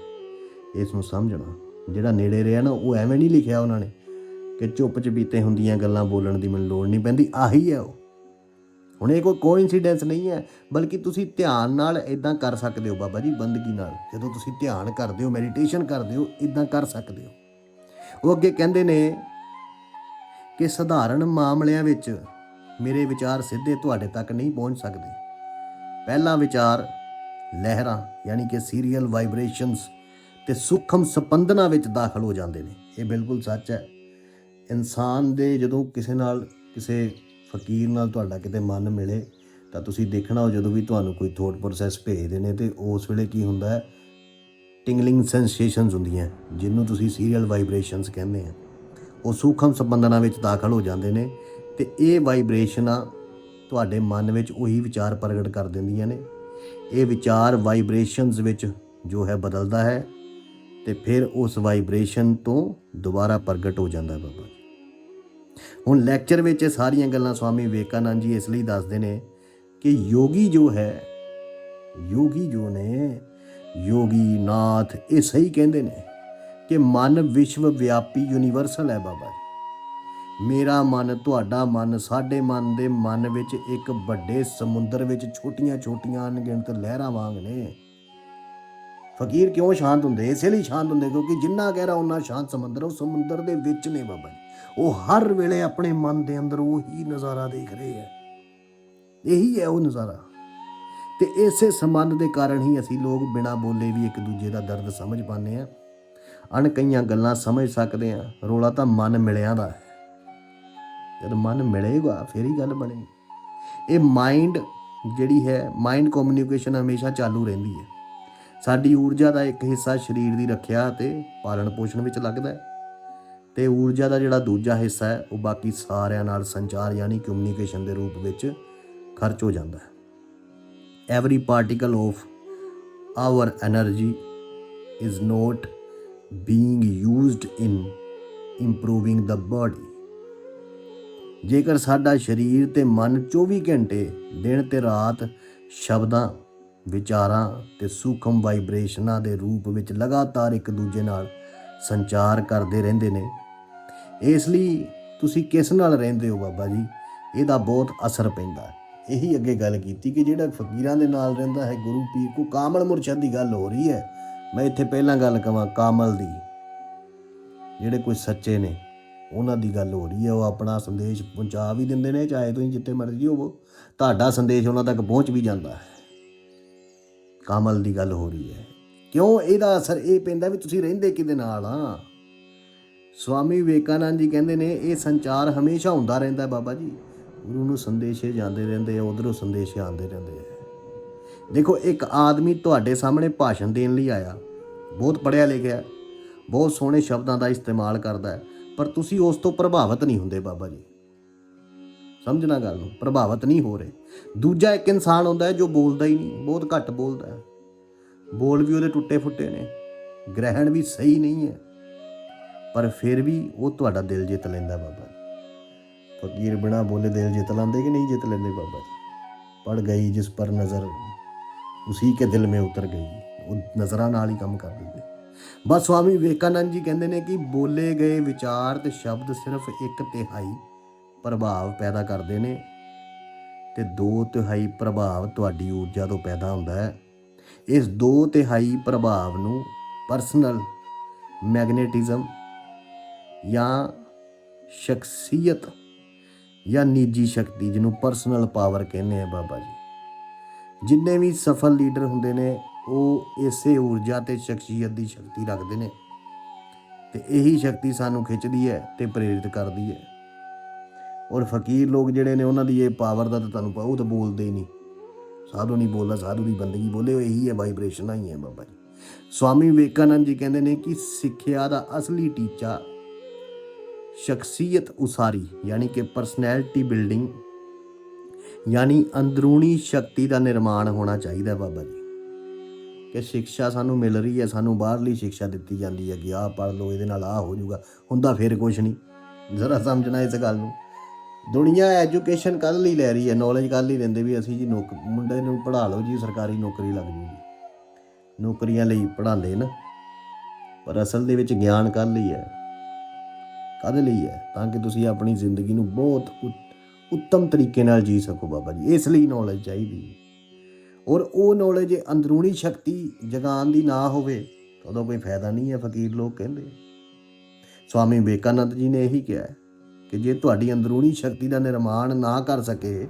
ਇਸ ਨੂੰ ਸਮਝਣਾ, ਜਿਹੜਾ ਨੇੜੇ ਰਿਹਾ ਨਾ, ਉਹ ਐਵੇਂ ਨਹੀਂ ਲਿਖਿਆ ਉਹਨਾਂ ਨੇ ਕਿ ਚੁੱਪ ਚਪੀਤੇ ਹੁੰਦੀਆਂ ਗੱਲਾਂ ਬੋਲਣ ਦੀ ਮੈਨੂੰ ਲੋੜ ਨਹੀਂ ਪੈਂਦੀ, ਆਹੀ ਹੈ ਉਹ। ਹੁਣ ਇਹ ਕੋਈ ਕੋਇਨਸੀਡੈਂਸ ਨਹੀਂ ਹੈ, ਬਲਕਿ ਤੁਸੀਂ ਧਿਆਨ ਨਾਲ ਇਦਾਂ ਕਰ ਸਕਦੇ ਹੋ ਬਾਬਾ ਜੀ, ਬੰਦਗੀ ਨਾਲ। ਜਦੋਂ ਤੁਸੀਂ ਧਿਆਨ ਕਰਦੇ ਹੋ ਮੈਡੀਟੇਸ਼ਨ ਕਰਦੇ ਹੋ ਇਦਾਂ ਕਰ ਸਕਦੇ ਹੋ। ਉਹ ਅੱਗੇ ਕਹਿੰਦੇ ਨੇ ਕਿ ਸਧਾਰਨ ਮਾਮਲਿਆਂ ਵਿੱਚ ਮੇਰੇ ਵਿਚਾਰ ਸਿੱਧੇ ਤੁਹਾਡੇ ਤੱਕ ਨਹੀਂ ਪਹੁੰਚ ਸਕਦੇ। ਪਹਿਲਾ ਵਿਚਾਰ ਲਹਿਰਾਂ, ਯਾਨੀ ਕਿ ਸੀਰੀਅਲ ਵਾਈਬ੍ਰੇਸ਼ਨਸ ਤੇ ਸੂਖਮ ਸਪੰਦਨਾ ਵਿੱਚ ਦਾਖਲ ਹੋ ਜਾਂਦੇ ਨੇ। ਇਹ ਬਿਲਕੁਲ ਸੱਚ ਹੈ। ਇਨਸਾਨ ਦੇ ਜਦੋਂ ਕਿਸੇ ਨਾਲ, ਕਿਸੇ ਫਕੀਰ ਨਾਲ ਤੁਹਾਡਾ ਕਿਤੇ ਮਨ ਮਿਲੇ, ਤਾਂ ਤੁਸੀਂ ਦੇਖਣਾ ਹੋ ਜਦੋਂ ਵੀ ਤੁਹਾਨੂੰ ਕੋਈ ਥੋਟ ਪ੍ਰੋਸੈਸ ਭੇਜਦੇ ਨੇ ਤੇ ਉਸ ਵੇਲੇ ਕੀ ਹੁੰਦਾ ਹੈ? ਟਿੰਗਲਿੰਗ ਸੈਂਸੇਸ਼ਨਸ ਹੁੰਦੀਆਂ, ਜਿਹਨੂੰ ਤੁਸੀਂ ਸੀਰੀਅਲ ਵਾਈਬ੍ਰੇਸ਼ਨਸ ਕਹਿੰਦੇ ਆ। ਉਹ ਸੂਖਮ ਸੰਬੰਧਨਾਂ ਵਿੱਚ ਦਾਖਲ ਹੋ ਜਾਂਦੇ ਨੇ ਤੇ ਇਹ ਵਾਈਬ੍ਰੇਸ਼ਨਾਂ ਤੁਹਾਡੇ ਮਨ ਵਿੱਚ ਉਹੀ ਵਿਚਾਰ ਪ੍ਰਗਟ ਕਰ ਦਿੰਦੀਆਂ ਨੇ। ਇਹ ਵਿਚਾਰ ਵਾਈਬ੍ਰੇਸ਼ਨਸ ਵਿੱਚ ਜੋ ਹੈ ਬਦਲਦਾ ਹੈ ਤੇ ਫਿਰ ਉਸ ਵਾਈਬ੍ਰੇਸ਼ਨ ਤੋਂ ਦੁਬਾਰਾ ਪ੍ਰਗਟ ਹੋ ਜਾਂਦਾ ਬਾਬਾ ਜੀ। ਹੁਣ ਲੈਕਚਰ ਵਿੱਚ ਇਹ ਸਾਰੀਆਂ ਗੱਲਾਂ ਸਵਾਮੀ ਵਿਵੇਕਾਨੰਦ ਜੀ ਇਸ ਲਈ ਦੱਸਦੇ ਨੇ ਕਿ ਯੋਗੀ ਜੋ ਹੈ, ਯੋਗੀ ਜੋ ਨੇ, ਯੋਗੀ ਨਾਥ ਇਹ ਸਹੀ ਕਹਿੰਦੇ ਨੇ ਕਿ ਮਨ ਵਿਸ਼ਵ ਵਿਆਪੀ ਯੂਨੀਵਰਸਲ ਹੈ ਬਾਬਾ ਜੀ। ਮੇਰਾ ਮਨ, ਤੁਹਾਡਾ ਮਨ, ਸਾਡੇ ਮਨ ਦੇ ਮਨ ਵਿੱਚ ਇੱਕ ਵੱਡੇ ਸਮੁੰਦਰ ਵਿੱਚ ਛੋਟੀਆਂ-ਛੋਟੀਆਂ ਅਣਗਿਣਤ ਲਹਿਰਾਂ ਵਾਂਗ ਨੇ। ਫਕੀਰ ਕਿਉਂ ਸ਼ਾਂਤ ਹੁੰਦੇ? ਇਸੇ ਲਈ ਸ਼ਾਂਤ ਹੁੰਦੇ ਕਿਉਂਕਿ ਜਿੰਨਾ ਗਹਿਰਾ ਉਹਨਾਂ ਸ਼ਾਂਤ ਸਮੁੰਦਰ ਉਹ ਸਮੁੰਦਰ ਦੇ ਵਿੱਚ ਨੇ ਬਾਬਾ ਜੀ। ਉਹ ਹਰ ਵੇਲੇ ਆਪਣੇ ਮਨ ਦੇ ਅੰਦਰ ਉਹੀ ਨਜ਼ਾਰਾ ਦੇਖ ਰਹੇ ਹੈ ਇਹੀ ਹੈ ਉਹ ਨਜ਼ਾਰਾ। ਤੇ ਇਸੇ ਸੰਬੰਧ ਦੇ ਕਾਰਨ ਹੀ ਅਸੀਂ ਲੋਕ ਬਿਨਾਂ ਬੋਲੇ ਵੀ ਇੱਕ ਦੂਜੇ ਦਾ ਦਰਦ ਸਮਝ ਪਾਉਂਦੇ ਆ। ਅਣ ਕਈਆਂ ਗੱਲਾਂ ਸਮਝ ਸਕਦੇ ਆ। ਰੋਲਾ ਤਾਂ ਮਨ ਮਿਲਿਆਂ ਦਾ ਹੈ। ਜਦ ਮਨ ਮਿਲੇਗਾ, ਫਿਰ ਹੀ ਗੱਲ ਬਣੇਗੀ ਇਹ ਮਾਈਂਡ ਜਿਹੜੀ ਹੈ ਮਾਈਂਡ ਕਮਿਊਨੀਕੇਸ਼ਨ ਹਮੇਸ਼ਾ ਚਾਲੂ ਰਹਿੰਦੀ ਹੈ। ਸਾਡੀ ਊਰਜਾ ਦਾ ਇੱਕ ਹਿੱਸਾ ਸਰੀਰ ਦੀ ਰੱਖਿਆ ਤੇ ਪਾਲਣ ਪੋਸ਼ਣ ਵਿੱਚ ਲੱਗਦਾ ਹੈ। ਤੇ ਊਰਜਾ ਦਾ ਜਿਹੜਾ ਦੂਜਾ ਹਿੱਸਾ ਹੈ, ਉਹ ਬਾਕੀ ਸਾਰਿਆਂ ਨਾਲ ਸੰਚਾਰ ਯਾਨੀ ਕਮਿਊਨੀਕੇਸ਼ਨ ਦੇ ਰੂਪ ਵਿੱਚ ਖਰਚ ਹੋ ਜਾਂਦਾ ਹੈ। Every particle of our energy is not being used in improving the body ਜੇਕਰ ਸਾਡਾ ਸਰੀਰ ਤੇ ਮਨ 24 ਘੰਟੇ ਦਿਨ ਤੇ ਰਾਤ ਸ਼ਬਦਾਂ, ਵਿਚਾਰਾਂ ਤੇ ਸੂਖਮ ਵਾਈਬ੍ਰੇਸ਼ਨਾਂ ਦੇ ਰੂਪ ਵਿੱਚ ਲਗਾਤਾਰ ਇੱਕ ਦੂਜੇ ਨਾਲ ਸੰਚਾਰ ਕਰਦੇ ਰਹਿੰਦੇ ਨੇ, ਇਸ ਲਈ ਤੁਸੀਂ ਕਿਸ ਨਾਲ ਰਹਿੰਦੇ ਹੋ ਬਾਬਾ ਜੀ? ਇਹਦਾ ਬਹੁਤ ਅਸਰ ਪੈਂਦਾ ਹੈ। ਇਹੀ ਅੱਗੇ ਗੱਲ ਕੀਤੀ ਕਿ ਜਿਹੜਾ ਫਕੀਰਾਂ ਦੇ ਨਾਲ ਰਹਿੰਦਾ ਹੈ, ਗੁਰੂ ਪੀਰ ਕੋ ਕਾਮਲ ਮੁਰਸ਼ਦ ਦੀ ਗੱਲ ਹੋ ਰਹੀ ਹੈ। ਮੈਂ ਇੱਥੇ ਪਹਿਲਾਂ ਗੱਲ ਕਵਾਂ ਕਾਮਲ ਦੀ, ਜਿਹੜੇ ਕੋਈ ਸੱਚੇ ਨੇ। ਉਹਨਾਂ ਦੀ ਗੱਲ ਹੋ ਰਹੀ ਹੈ, ਉਹ ਆਪਣਾ ਸੰਦੇਸ਼ ਪਹੁੰਚਾ ਵੀ ਦਿੰਦੇ ਨੇ, ਚਾਹੇ ਤੁਸੀਂ ਜਿੱਥੇ ਮਰਜ਼ੀ ਹੋਵੋ। ਤੁਹਾਡਾ ਸੰਦੇਸ਼ ਉਹਨਾਂ ਤੱਕ ਪਹੁੰਚ ਵੀ ਜਾਂਦਾ ਹੈ। ਕਾਮਲ ਦੀ ਗੱਲ ਹੋ ਰਹੀ ਹੈ। ਕਿਉਂ? ਇਹਦਾ ਅਸਰ ਇਹ ਪੈਂਦਾ ਵੀ ਤੁਸੀਂ ਰਹਿੰਦੇ ਕਿਹਦੇ ਨਾਲ ਆ? ਸਵਾਮੀ ਵਿਵੇਕਾਨੰਦ ਜੀ ਕਹਿੰਦੇ ਨੇ, ਇਹ ਸੰਚਾਰ ਹਮੇਸ਼ਾ ਹੁੰਦਾ ਰਹਿੰਦਾ ਬਾਬਾ ਜੀ। ਗੁਰੂ ਨੂੰ ਸੰਦੇਸ਼ੇ ਜਾਂਦੇ ਰਹਿੰਦੇ ਆ, ਉਧਰੋਂ ਸੰਦੇਸ਼ੇ ਆਉਂਦੇ ਰਹਿੰਦੇ ਆ। ਦੇਖੋ, ਇੱਕ ਆਦਮੀ ਤੁਹਾਡੇ ਸਾਹਮਣੇ ਭਾਸ਼ਣ ਦੇਣ ਲਈ ਆਇਆ। ਬਹੁਤ ਪੜ੍ਹਿਆ ਲਿਖਿਆ, ਬਹੁਤ ਸੋਹਣੇ ਸ਼ਬਦਾਂ ਦਾ ਇਸਤੇਮਾਲ ਕਰਦਾ ਹੈ। ਪਰ ਤੁਸੀਂ ਉਸ ਤੋਂ ਪ੍ਰਭਾਵਿਤ ਨਹੀਂ ਹੁੰਦੇ ਬਾਬਾ ਜੀ। ਸਮਝਣਾ ਗੱਲ ਨੂੰ, ਪ੍ਰਭਾਵਿਤ ਨਹੀਂ ਹੋ ਰਹੇ। ਦੂਜਾ ਇੱਕ ਇਨਸਾਨ ਹੁੰਦਾ ਹੈ ਜੋ ਬੋਲਦਾ ਹੀ ਨਹੀਂ, ਬਹੁਤ ਘੱਟ ਬੋਲਦਾ ਹੈ। ਬੋਲ ਵੀ ਉਹਦੇ ਟੁੱਟੇ ਫੁੱਟੇ ਨੇ, ਗ੍ਰਹਿਣ ਵੀ ਸਹੀ ਨਹੀਂ ਹੈ। ਪਰ ਫਿਰ ਵੀ ਉਹ ਤੁਹਾਡਾ ਦਿਲ ਜਿੱਤ ਲੈਂਦਾ ਬਾਬਾ ਫਕੀਰ ਬਿਨਾ ਬੋਲੇ ਦਿਲ ਜਿੱਤ ਲੈਂਦੇ ਕਿ ਨਹੀਂ ਜਿੱਤ ਲੈਂਦੇ ਬਾਬਾ ਜੀ। ਪੜ ਗਈ ਜਿਸ ਪਰ ਨਜ਼ਰ, ਉਸੇ ਕੇ ਦਿਲ ਮੇ ਉਤਰ ਗਈ। ਉਹ ਨਜ਼ਰਾਂ ਨਾਲ ਹੀ ਕੰਮ ਕਰ ਦਿੰਦੇ। ਬਸ ਸਵਾਮੀ ਵਿਵੇਕਾਨੰਦ ਜੀ ਕਹਿੰਦੇ ਨੇ ਕਿ ਬੋਲੇ ਗਏ ਵਿਚਾਰ ਤੇ ਸ਼ਬਦ ਸਿਰਫ ਇੱਕ ਤਿਹਾਈ ਪ੍ਰਭਾਵ ਪੈਦਾ ਕਰਦੇ ਨੇ ਤੇ ਦੋ ਤਿਹਾਈ ਪ੍ਰਭਾਵ ਤੁਹਾਡੀ ਊਰਜਾ ਤੋਂ ਪੈਦਾ ਹੁੰਦਾ ਹੈ। ਇਸ ਦੋ ਤਿਹਾਈ ਪ੍ਰਭਾਵ ਨੂੰ ਪਰਸਨਲ ਮੈਗਨੇਟਿਜ਼ਮ ਜਾਂ ਸ਼ਖਸੀਅਤ ਜਾਂ ਨਿੱਜੀ ਸ਼ਕਤੀ ਜਿਹਨੂੰ ਪਰਸਨਲ ਪਾਵਰ ਕਹਿੰਦੇ ਆ ਬਾਬਾ ਜੀ। ਜਿੰਨੇ ਵੀ ਸਫਲ ਲੀਡਰ ਹੁੰਦੇ ਨੇ ਉਹ ਇਸੇ ਊਰਜਾ ਤੇ ਸ਼ਖਸੀਅਤ ਦੀ ਸ਼ਕਤੀ ਰੱਖਦੇ ਨੇ ਤੇ ਇਹੀ ਸ਼ਕਤੀ ਸਾਨੂੰ ਖਿੱਚਦੀ ਹੈ ਤੇ ਪ੍ਰੇਰਿਤ ਕਰਦੀ ਹੈ। ਔਰ ਫਕੀਰ ਲੋਕ ਜਿਹੜੇ ਨੇ, ਉਹਨਾਂ ਦੀ ਇਹ ਪਾਵਰ ਦਾ ਤਾਂ ਤੁਹਾਨੂੰ ਪਤਾ, ਉਹ ਤਾਂ ਬੋਲਦੇ ਹੀ ਨਹੀਂ। ਸਾਧੂ ਨਹੀਂ ਬੋਲਦਾ, ਸਾਧੂ ਦੀ ਬੰਦਗੀ ਬੋਲੇ, ਉਹ ਇਹੀ ਹੈ ਵਾਈਬ੍ਰੇਸ਼ਨਾਂ ਹੀ ਹੈ ਬਾਬਾ ਜੀ। ਸਵਾਮੀ ਵਿਵੇਕਾਨੰਦ ਜੀ ਕਹਿੰਦੇ ਨੇ ਕਿ ਸਿੱਖਿਆ ਦਾ ਅਸਲੀ ਟੀਚਾ ਸ਼ਖਸੀਅਤ ਉਸਾਰੀ, ਯਾਨੀ ਕਿ ਪਰਸਨੈਲਿਟੀ ਬਿਲਡਿੰਗ ਯਾਨੀ ਅੰਦਰੂਨੀ ਸ਼ਕਤੀ ਦਾ ਨਿਰਮਾਣ ਹੋਣਾ ਚਾਹੀਦਾ ਬਾਬਾ ਜੀ। ਕਿ ਸਿੱਖਿਆ ਸਾਨੂੰ ਮਿਲ ਰਹੀ ਹੈ, ਸਾਨੂੰ ਬਾਹਰਲੀ ਸਿੱਖਿਆ ਦਿੱਤੀ ਜਾਂਦੀ ਹੈ ਕਿ ਆਹ ਪੜ੍ਹ ਲਓ, ਇਹਦੇ ਨਾਲ ਆਹ ਹੋ ਜਾਊਗਾ। ਹੁੰਦਾ ਫਿਰ ਕੁਝ ਨਹੀਂ। ਜ਼ਰਾ ਸਮਝਣਾ ਇਸ ਗੱਲ ਨੂੰ। ਦੁਨੀਆ ਐਜੂਕੇਸ਼ਨ ਕੱਲ ਲਈ ਲੈ ਰਹੀ ਹੈ ਨੌਲੇਜ ਕੱਲ ਹੀ ਦਿੰਦੇ ਵੀ ਅਸੀਂ ਜੀ ਨੌਕ, ਮੁੰਡੇ ਨੂੰ ਪੜ੍ਹਾ ਲਓ ਜੀ, ਸਰਕਾਰੀ ਨੌਕਰੀ ਲੱਗ ਜੂਗੀ। ਨੌਕਰੀਆਂ ਲਈ ਪੜ੍ਹਾਉਂਦੇ ਨਾ, ਪਰ ਅਸਲ ਦੇ ਵਿੱਚ ਗਿਆਨ ਕੱਲ ਲਈ ਹੈ। ਕਾਹਦੇ ਲਈ ਹੈ, ਤਾਂ ਕਿ ਤੁਸੀਂ ਆਪਣੀ ਜ਼ਿੰਦਗੀ ਨੂੰ ਬਹੁਤ ਉਤ- ਉੱਤਮ ਤਰੀਕੇ ਨਾਲ ਜੀ ਸਕੋ ਬਾਬਾ ਜੀ। ਇਸ ਲਈ ਨੌਲੇਜ ਚਾਹੀਦੀ ਹੈ। ਔਰ ਉਹ ਨੌਲੇਜ ਅੰਦਰੂਨੀ ਸ਼ਕਤੀ ਜਗਾਉਣ ਦੀ ਨਾ ਹੋਵੇ, ਤਾਂ ਉਹਦਾ ਕੋਈ ਫਾਇਦਾ ਨਹੀਂ ਹੈ, ਫਕੀਰ ਲੋਕ ਕਹਿੰਦੇ ਸਵਾਮੀ ਵਿਵੇਕਾਨੰਦ ਜੀ ਨੇ ਇਹੀ ਕਿਹਾ ਕਿ ਜੇ ਤੁਹਾਡੀ ਅੰਦਰੂਨੀ ਸ਼ਕਤੀ ਦਾ ਨਿਰਮਾਣ ਨਾ ਕਰ ਸਕੇ,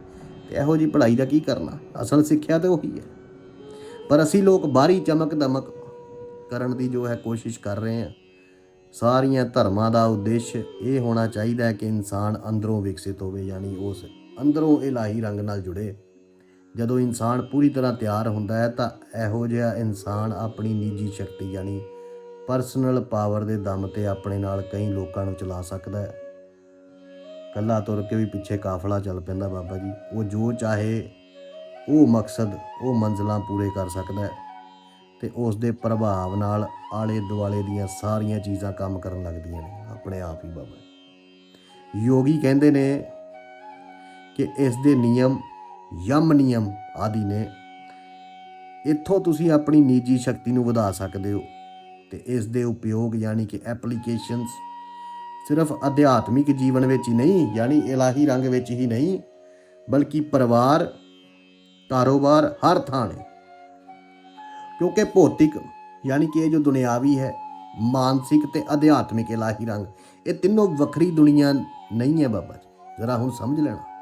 ਤੇ ਇਹੋ ਜੀ ਪੜ੍ਹਾਈ ਦਾ ਕੀ ਕਰਨਾ? ਅਸਲ ਸਿੱਖਿਆ ਤੇ ਉਹੀ ਹੈ। ਪਰ ਅਸੀਂ ਲੋਕ ਬਾਹਰੀ ਚਮਕ ਦਮਕ ਕਰਨ ਦੀ ਜੋ ਹੈ ਕੋਸ਼ਿਸ਼ ਕਰ ਰਹੇ ਹਾਂ। ਸਾਰੀਆਂ ਧਰਮਾਂ ਦਾ ਉਦੇਸ਼ ਇਹ ਹੋਣਾ ਚਾਹੀਦਾ ਹੈ ਕਿ ਇਨਸਾਨ ਅੰਦਰੋਂ ਵਿਕਸਿਤ ਹੋਵੇ, ਯਾਨੀ ਉਸ ਅੰਦਰੋਂ ਇਲਾਹੀ ਰੰਗ ਨਾਲ ਜੁੜੇ। ਜਦੋਂ ਇਨਸਾਨ ਪੂਰੀ ਤਰ੍ਹਾਂ ਤਿਆਰ ਹੁੰਦਾ ਹੈ ਤਾਂ ਇਹੋ ਜਿਹਾ ਇਨਸਾਨ ਆਪਣੀ ਨਿੱਜੀ ਸ਼ਕਤੀ ਯਾਨੀ ਪਰਸਨਲ ਪਾਵਰ ਦੇ ਦਮ ਤੇ ਆਪਣੇ ਨਾਲ ਕਈ ਲੋਕਾਂ ਨੂੰ ਚਲਾ ਸਕਦਾ ਹੈ। ਕੱਲਾ ਤੁਰ ਕੇ ਵੀ ਪਿੱਛੇ ਕਾਫਲਾ ਚੱਲ ਪੈਂਦਾ ਬਾਬਾ ਜੀ। ਉਹ ਜੋ ਚਾਹੇ ਉਹ ਮਕਸਦ, ਉਹ ਮੰਜ਼ਲਾਂ ਪੂਰੇ ਕਰ ਸਕਦਾ ਹੈ ਤੇ ਉਸ ਦੇ ਪ੍ਰਭਾਵ ਨਾਲ ਆਲੇ ਦੁਆਲੇ ਦੀਆਂ ਸਾਰੀਆਂ ਚੀਜ਼ਾਂ ਕੰਮ ਕਰਨ ਲੱਗਦੀਆਂ ਨੇ, ਆਪਣੇ ਆਪ ਹੀ ਬਾਬਾ ਯੋਗੀ ਕਹਿੰਦੇ ਨੇ ਕਿ ਇਸ ਦੇ ਨਿਯਮ ਯਮ ਨਿਯਮ ਆਦਿ ਨੇ। ਇੱਥੋਂ ਤੁਸੀਂ ਆਪਣੀ ਨਿੱਜੀ ਸ਼ਕਤੀ ਨੂੰ ਵਧਾ ਸਕਦੇ ਹੋ ਤੇ ਇਸ ਦੇ ਉਪਯੋਗ ਯਾਨੀ ਕਿ ਐਪਲੀਕੇਸ਼ਨਸ ਸਿਰਫ ਅਧਿਆਤਮਿਕ ਜੀਵਨ ਵਿੱਚ ਹੀ ਨਹੀਂ, ਯਾਨੀ ਇਲਾਹੀ ਰੰਗ ਵਿੱਚ ਹੀ ਨਹੀਂ, ਬਲਕਿ ਪਰਿਵਾਰ, ਕਾਰੋਬਾਰ ਹਰ ਥਾਂ ਨੇ। ਕਿਉਂਕਿ ਭੌਤਿਕ ਯਾਨੀ ਕਿ ਇਹ ਜੋ ਦੁਨਿਆਵੀ ਹੈ, ਮਾਨਸਿਕ ਤੇ ਅਧਿਆਤਮਿਕ ਇਲਾਹੀ ਰੰਗ, ਇਹ ਤਿੰਨੋਂ ਵੱਖਰੀ ਦੁਨੀਆ ਨਹੀਂ ਹੈ ਬਾਬਾ ਜੀ। ਜ਼ਰਾ ਹੁਣ ਸਮਝ ਲੈਣਾ।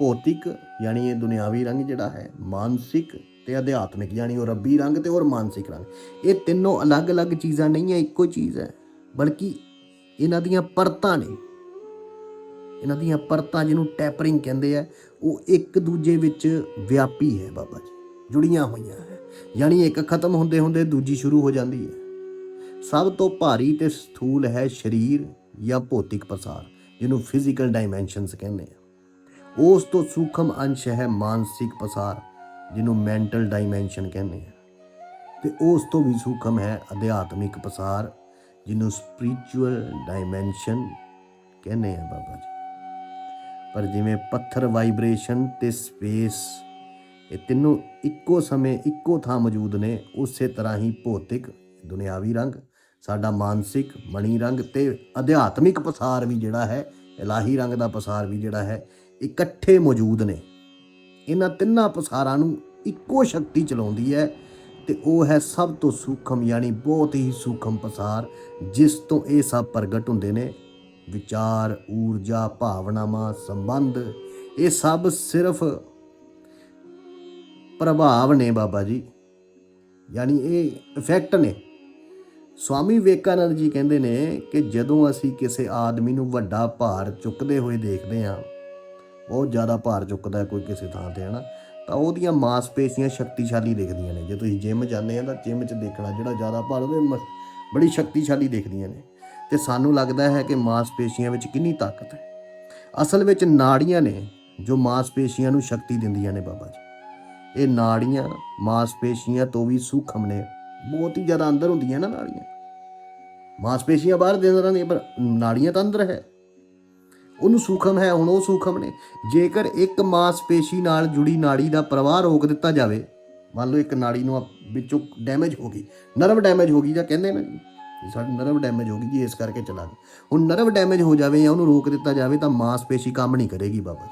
ਭੌਤਿਕ, ਯਾਨੀ ਇਹ ਦੁਨਿਆਵੀ ਰੰਗ ਜਿਹੜਾ ਹੈ, ਮਾਨਸਿਕ ਤੇ ਅਧਿਆਤਮਿਕ, ਯਾਨੀ ਉਹ ਰੱਬੀ ਰੰਗ ਤੇ ਔਰ ਮਾਨਸਿਕ ਰੰਗ। ਇਹ ਤਿੰਨੋਂ ਅਲੱਗ-ਅਲੱਗ ਚੀਜ਼ਾਂ ਨਹੀਂ ਹੈ ਇੱਕੋ ਚੀਜ਼ ਹੈ। ਬਲਕਿ ਇਹਨਾਂ ਦੀਆਂ ਪਰਤਾਂ ਨੇ। ਇਹਨਾਂ ਦੀਆਂ ਪਰਤਾਂ ਜਿਹਨੂੰ ਟੈਪਰਿੰਗ ਕਹਿੰਦੇ ਆ, ਉਹ ਇੱਕ ਦੂਜੇ ਵਿੱਚ ਵਿਆਪੀ ਹੈ ਬਾਬਾ ਜੀ, ਜੁੜੀਆਂ ਹੋਈਆਂ ਹੈ। ਯਾਨੀ ਇੱਕ ਖਤਮ ਹੁੰਦੇ ਹੁੰਦੇ ਦੂਜੀ ਸ਼ੁਰੂ ਹੋ ਜਾਂਦੀ ਹੈ। ਸਭ ਤੋਂ ਭਾਰੀ ਤੇ ਸਥੂਲ ਹੈ ਸਰੀਰ ਜਾਂ ਭੌਤਿਕ ਪਸਾਰ, ਜਿਹਨੂੰ ਫਿਜ਼ੀਕਲ ਡਾਈਮੈਂਸ਼ਨਸ ਕਹਿੰਦੇ ਆ। ਉਸ ਤੋਂ ਸੂਖਮ ਅੰਸ਼ ਹੈ ਮਾਨਸਿਕ ਪਸਾਰ, ਜਿਹਨੂੰ ਮੈਂਟਲ ਡਾਈਮੈਂਸ਼ਨ ਕਹਿੰਦੇ ਆ। ਤੇ ਉਸ ਤੋਂ ਵੀ ਸੂਖਮ ਹੈ ਅਧਿਆਤਮਿਕ ਪਸਾਰ, ਜਿਹਨੂੰ ਸਪਿਰਚੁਅਲ ਡਾਈਮੈਂਸ਼ਨ ਕਹਿੰਦੇ ਆ ਬਾਬਾ ਜੀ। ਪਰ ਜਿਵੇਂ ਪੱਥਰ ਵਾਈਬ੍ਰੇਸ਼ਨ ਤੇ ਸਪੇਸ ਇਹ ਤਿੰਨੋਂ ਇੱਕੋ ਸਮੇਂ ਇੱਕੋ ਥਾਂ ਮੌਜੂਦ ਨੇ, ਉਸੇ ਤਰ੍ਹਾਂ ਹੀ ਭੌਤਿਕ, ਦੁਨਿਆਵੀ ਰੰਗ, ਸਾਡਾ ਮਾਨਸਿਕ, ਮਣੀ ਰੰਗ ਤੇ ਅਧਿਆਤਮਿਕ ਪਸਾਰ ਵੀ ਜਿਹੜਾ ਹੈ, ਇਲਾਹੀ ਰੰਗ ਦਾ ਪਸਾਰ ਵੀ ਜਿਹੜਾ ਹੈ ਇਕੱਠੇ ਮੌਜੂਦ ਨੇ। ਇਹਨਾਂ ਤਿੰਨਾਂ ਪਸਾਰਾਂ ਨੂੰ ਇੱਕੋ ਸ਼ਕਤੀ ਚਲਾਉਂਦੀ ਹੈ ਤੇ ਉਹ ਹੈ ਸਭ ਤੋਂ ਸੂਖਮ ਯਾਨੀ ਬਹੁਤ ਹੀ ਸੂਖਮ ਪਸਾਰ, ਜਿਸ ਤੋਂ ਇਹ ਸਭ ਪ੍ਰਗਟ ਹੁੰਦੇ ਨੇ। ਵਿਚਾਰ, ਊਰਜਾ, ਭਾਵਨਾਵਾਂ, ਸੰਬੰਧ, ਇਹ ਸਭ ਸਿਰਫ ਪ੍ਰਭਾਵ ਨੇ ਬਾਬਾ ਜੀ। ਯਾਨੀ ਇਹ ਇਫੈਕਟ ਨੇ। ਸਵਾਮੀ ਵਿਵੇਕਾਨੰਦ ਜੀ ਕਹਿੰਦੇ ਨੇ ਕਿ ਜਦੋਂ ਅਸੀਂ ਕਿਸੇ ਆਦਮੀ ਨੂੰ ਵੱਡਾ ਭਾਰ ਚੁੱਕਦੇ ਹੋਏ ਦੇਖਦੇ ਹਾਂ ਬਹੁਤ ਜ਼ਿਆਦਾ ਭਾਰ ਚੁੱਕਦਾ ਕੋਈ ਕਿਸੇ ਥਾਂ ਤੇ, ਹਨਾ? ਤਾਂ ਉਹਦੀਆਂ ਮਾਸਪੇਸ਼ੀਆਂ ਸ਼ਕਤੀਸ਼ਾਲੀ ਦਿਖਦੀਆਂ ਨੇ। ਜੇ ਤੁਸੀਂ ਜਿਮ ਜਾਂਦੇ ਆ ਤਾਂ ਜਿਮ 'ਚ ਦੇਖਣਾ ਜਿਹੜਾ ਜ਼ਿਆਦਾ ਭਾਰ ਉਹਦੇ ਮ- ਬੜੀ ਸ਼ਕਤੀਸ਼ਾਲੀ ਦਿਖਦੀਆਂ ਨੇ। ਤੇ ਸਾਨੂੰ ਲੱਗਦਾ ਹੈ ਕਿ ਮਾਸਪੇਸ਼ੀਆਂ ਵਿੱਚ ਕਿੰਨੀ ਤਾਕਤ ਹੈ। ਅਸਲ ਵਿੱਚ ਨਾੜੀਆਂ ਨੇ ਜੋ ਮਾਸਪੇਸ਼ੀਆਂ ਨੂੰ ਸ਼ਕਤੀ ਦਿੰਦੀਆਂ ਨੇ ਬਾਬਾ ਜੀ। ਇਹ ਨਾੜੀਆਂ ਮਾਸਪੇਸ਼ੀਆਂ ਤੋਂ ਵੀ ਸੂਖਮ ਨੇ। ਬਹੁਤ ਹੀ ਜ਼ਿਆਦਾ ਅੰਦਰ ਹੁੰਦੀਆਂ ਨਾ ਨਾੜੀਆਂ। ਮਾਸਪੇਸ਼ੀਆਂ ਬਾਹਰ ਦੇ ਅੰਦਰ ਨੇ, ਪਰ ਨਾੜੀਆਂ ਤਾਂ ਅੰਦਰ ਹੈ। ਉਹਨੂੰ ਸੂਖਮ ਹੈ, ਹੁਣ ਉਹ ਸੂਖਮ ਨੇ। ਜੇਕਰ ਇੱਕ ਮਾਸਪੇਸ਼ੀ ਨਾਲ ਜੁੜੀ ਨਾੜੀ ਦਾ ਪ੍ਰਵਾਹ ਰੋਕ ਦਿੱਤਾ ਜਾਵੇ, ਮੰਨ ਲਓ ਇੱਕ ਨਾੜੀ ਨੂੰ ਆਪ- ਵਿੱਚੋਂ ਡੈਮੇਜ ਹੋ ਗਈ, ਨਰਵ ਡੈਮੇਜ ਹੋ ਗਈ ਜਾਂ ਕਹਿੰਦੇ ਨੇ ਜੀ ਸਾਡੀ ਨਰਵ ਡੈਮੇਜ ਹੋ ਗਈ ਜੀ, ਇਸ ਕਰਕੇ ਚਲਾ ਗਈ ਹੁਣ ਨਰਵ ਡੈਮੇਜ ਹੋ ਜਾਵੇ ਜਾਂ ਉਹਨੂੰ ਰੋਕ ਦਿੱਤਾ ਜਾਵੇ ਤਾਂ ਮਾਸਪੇਸ਼ੀ ਕੰਮ ਨਹੀਂ ਕਰੇਗੀ ਬਾਬਾ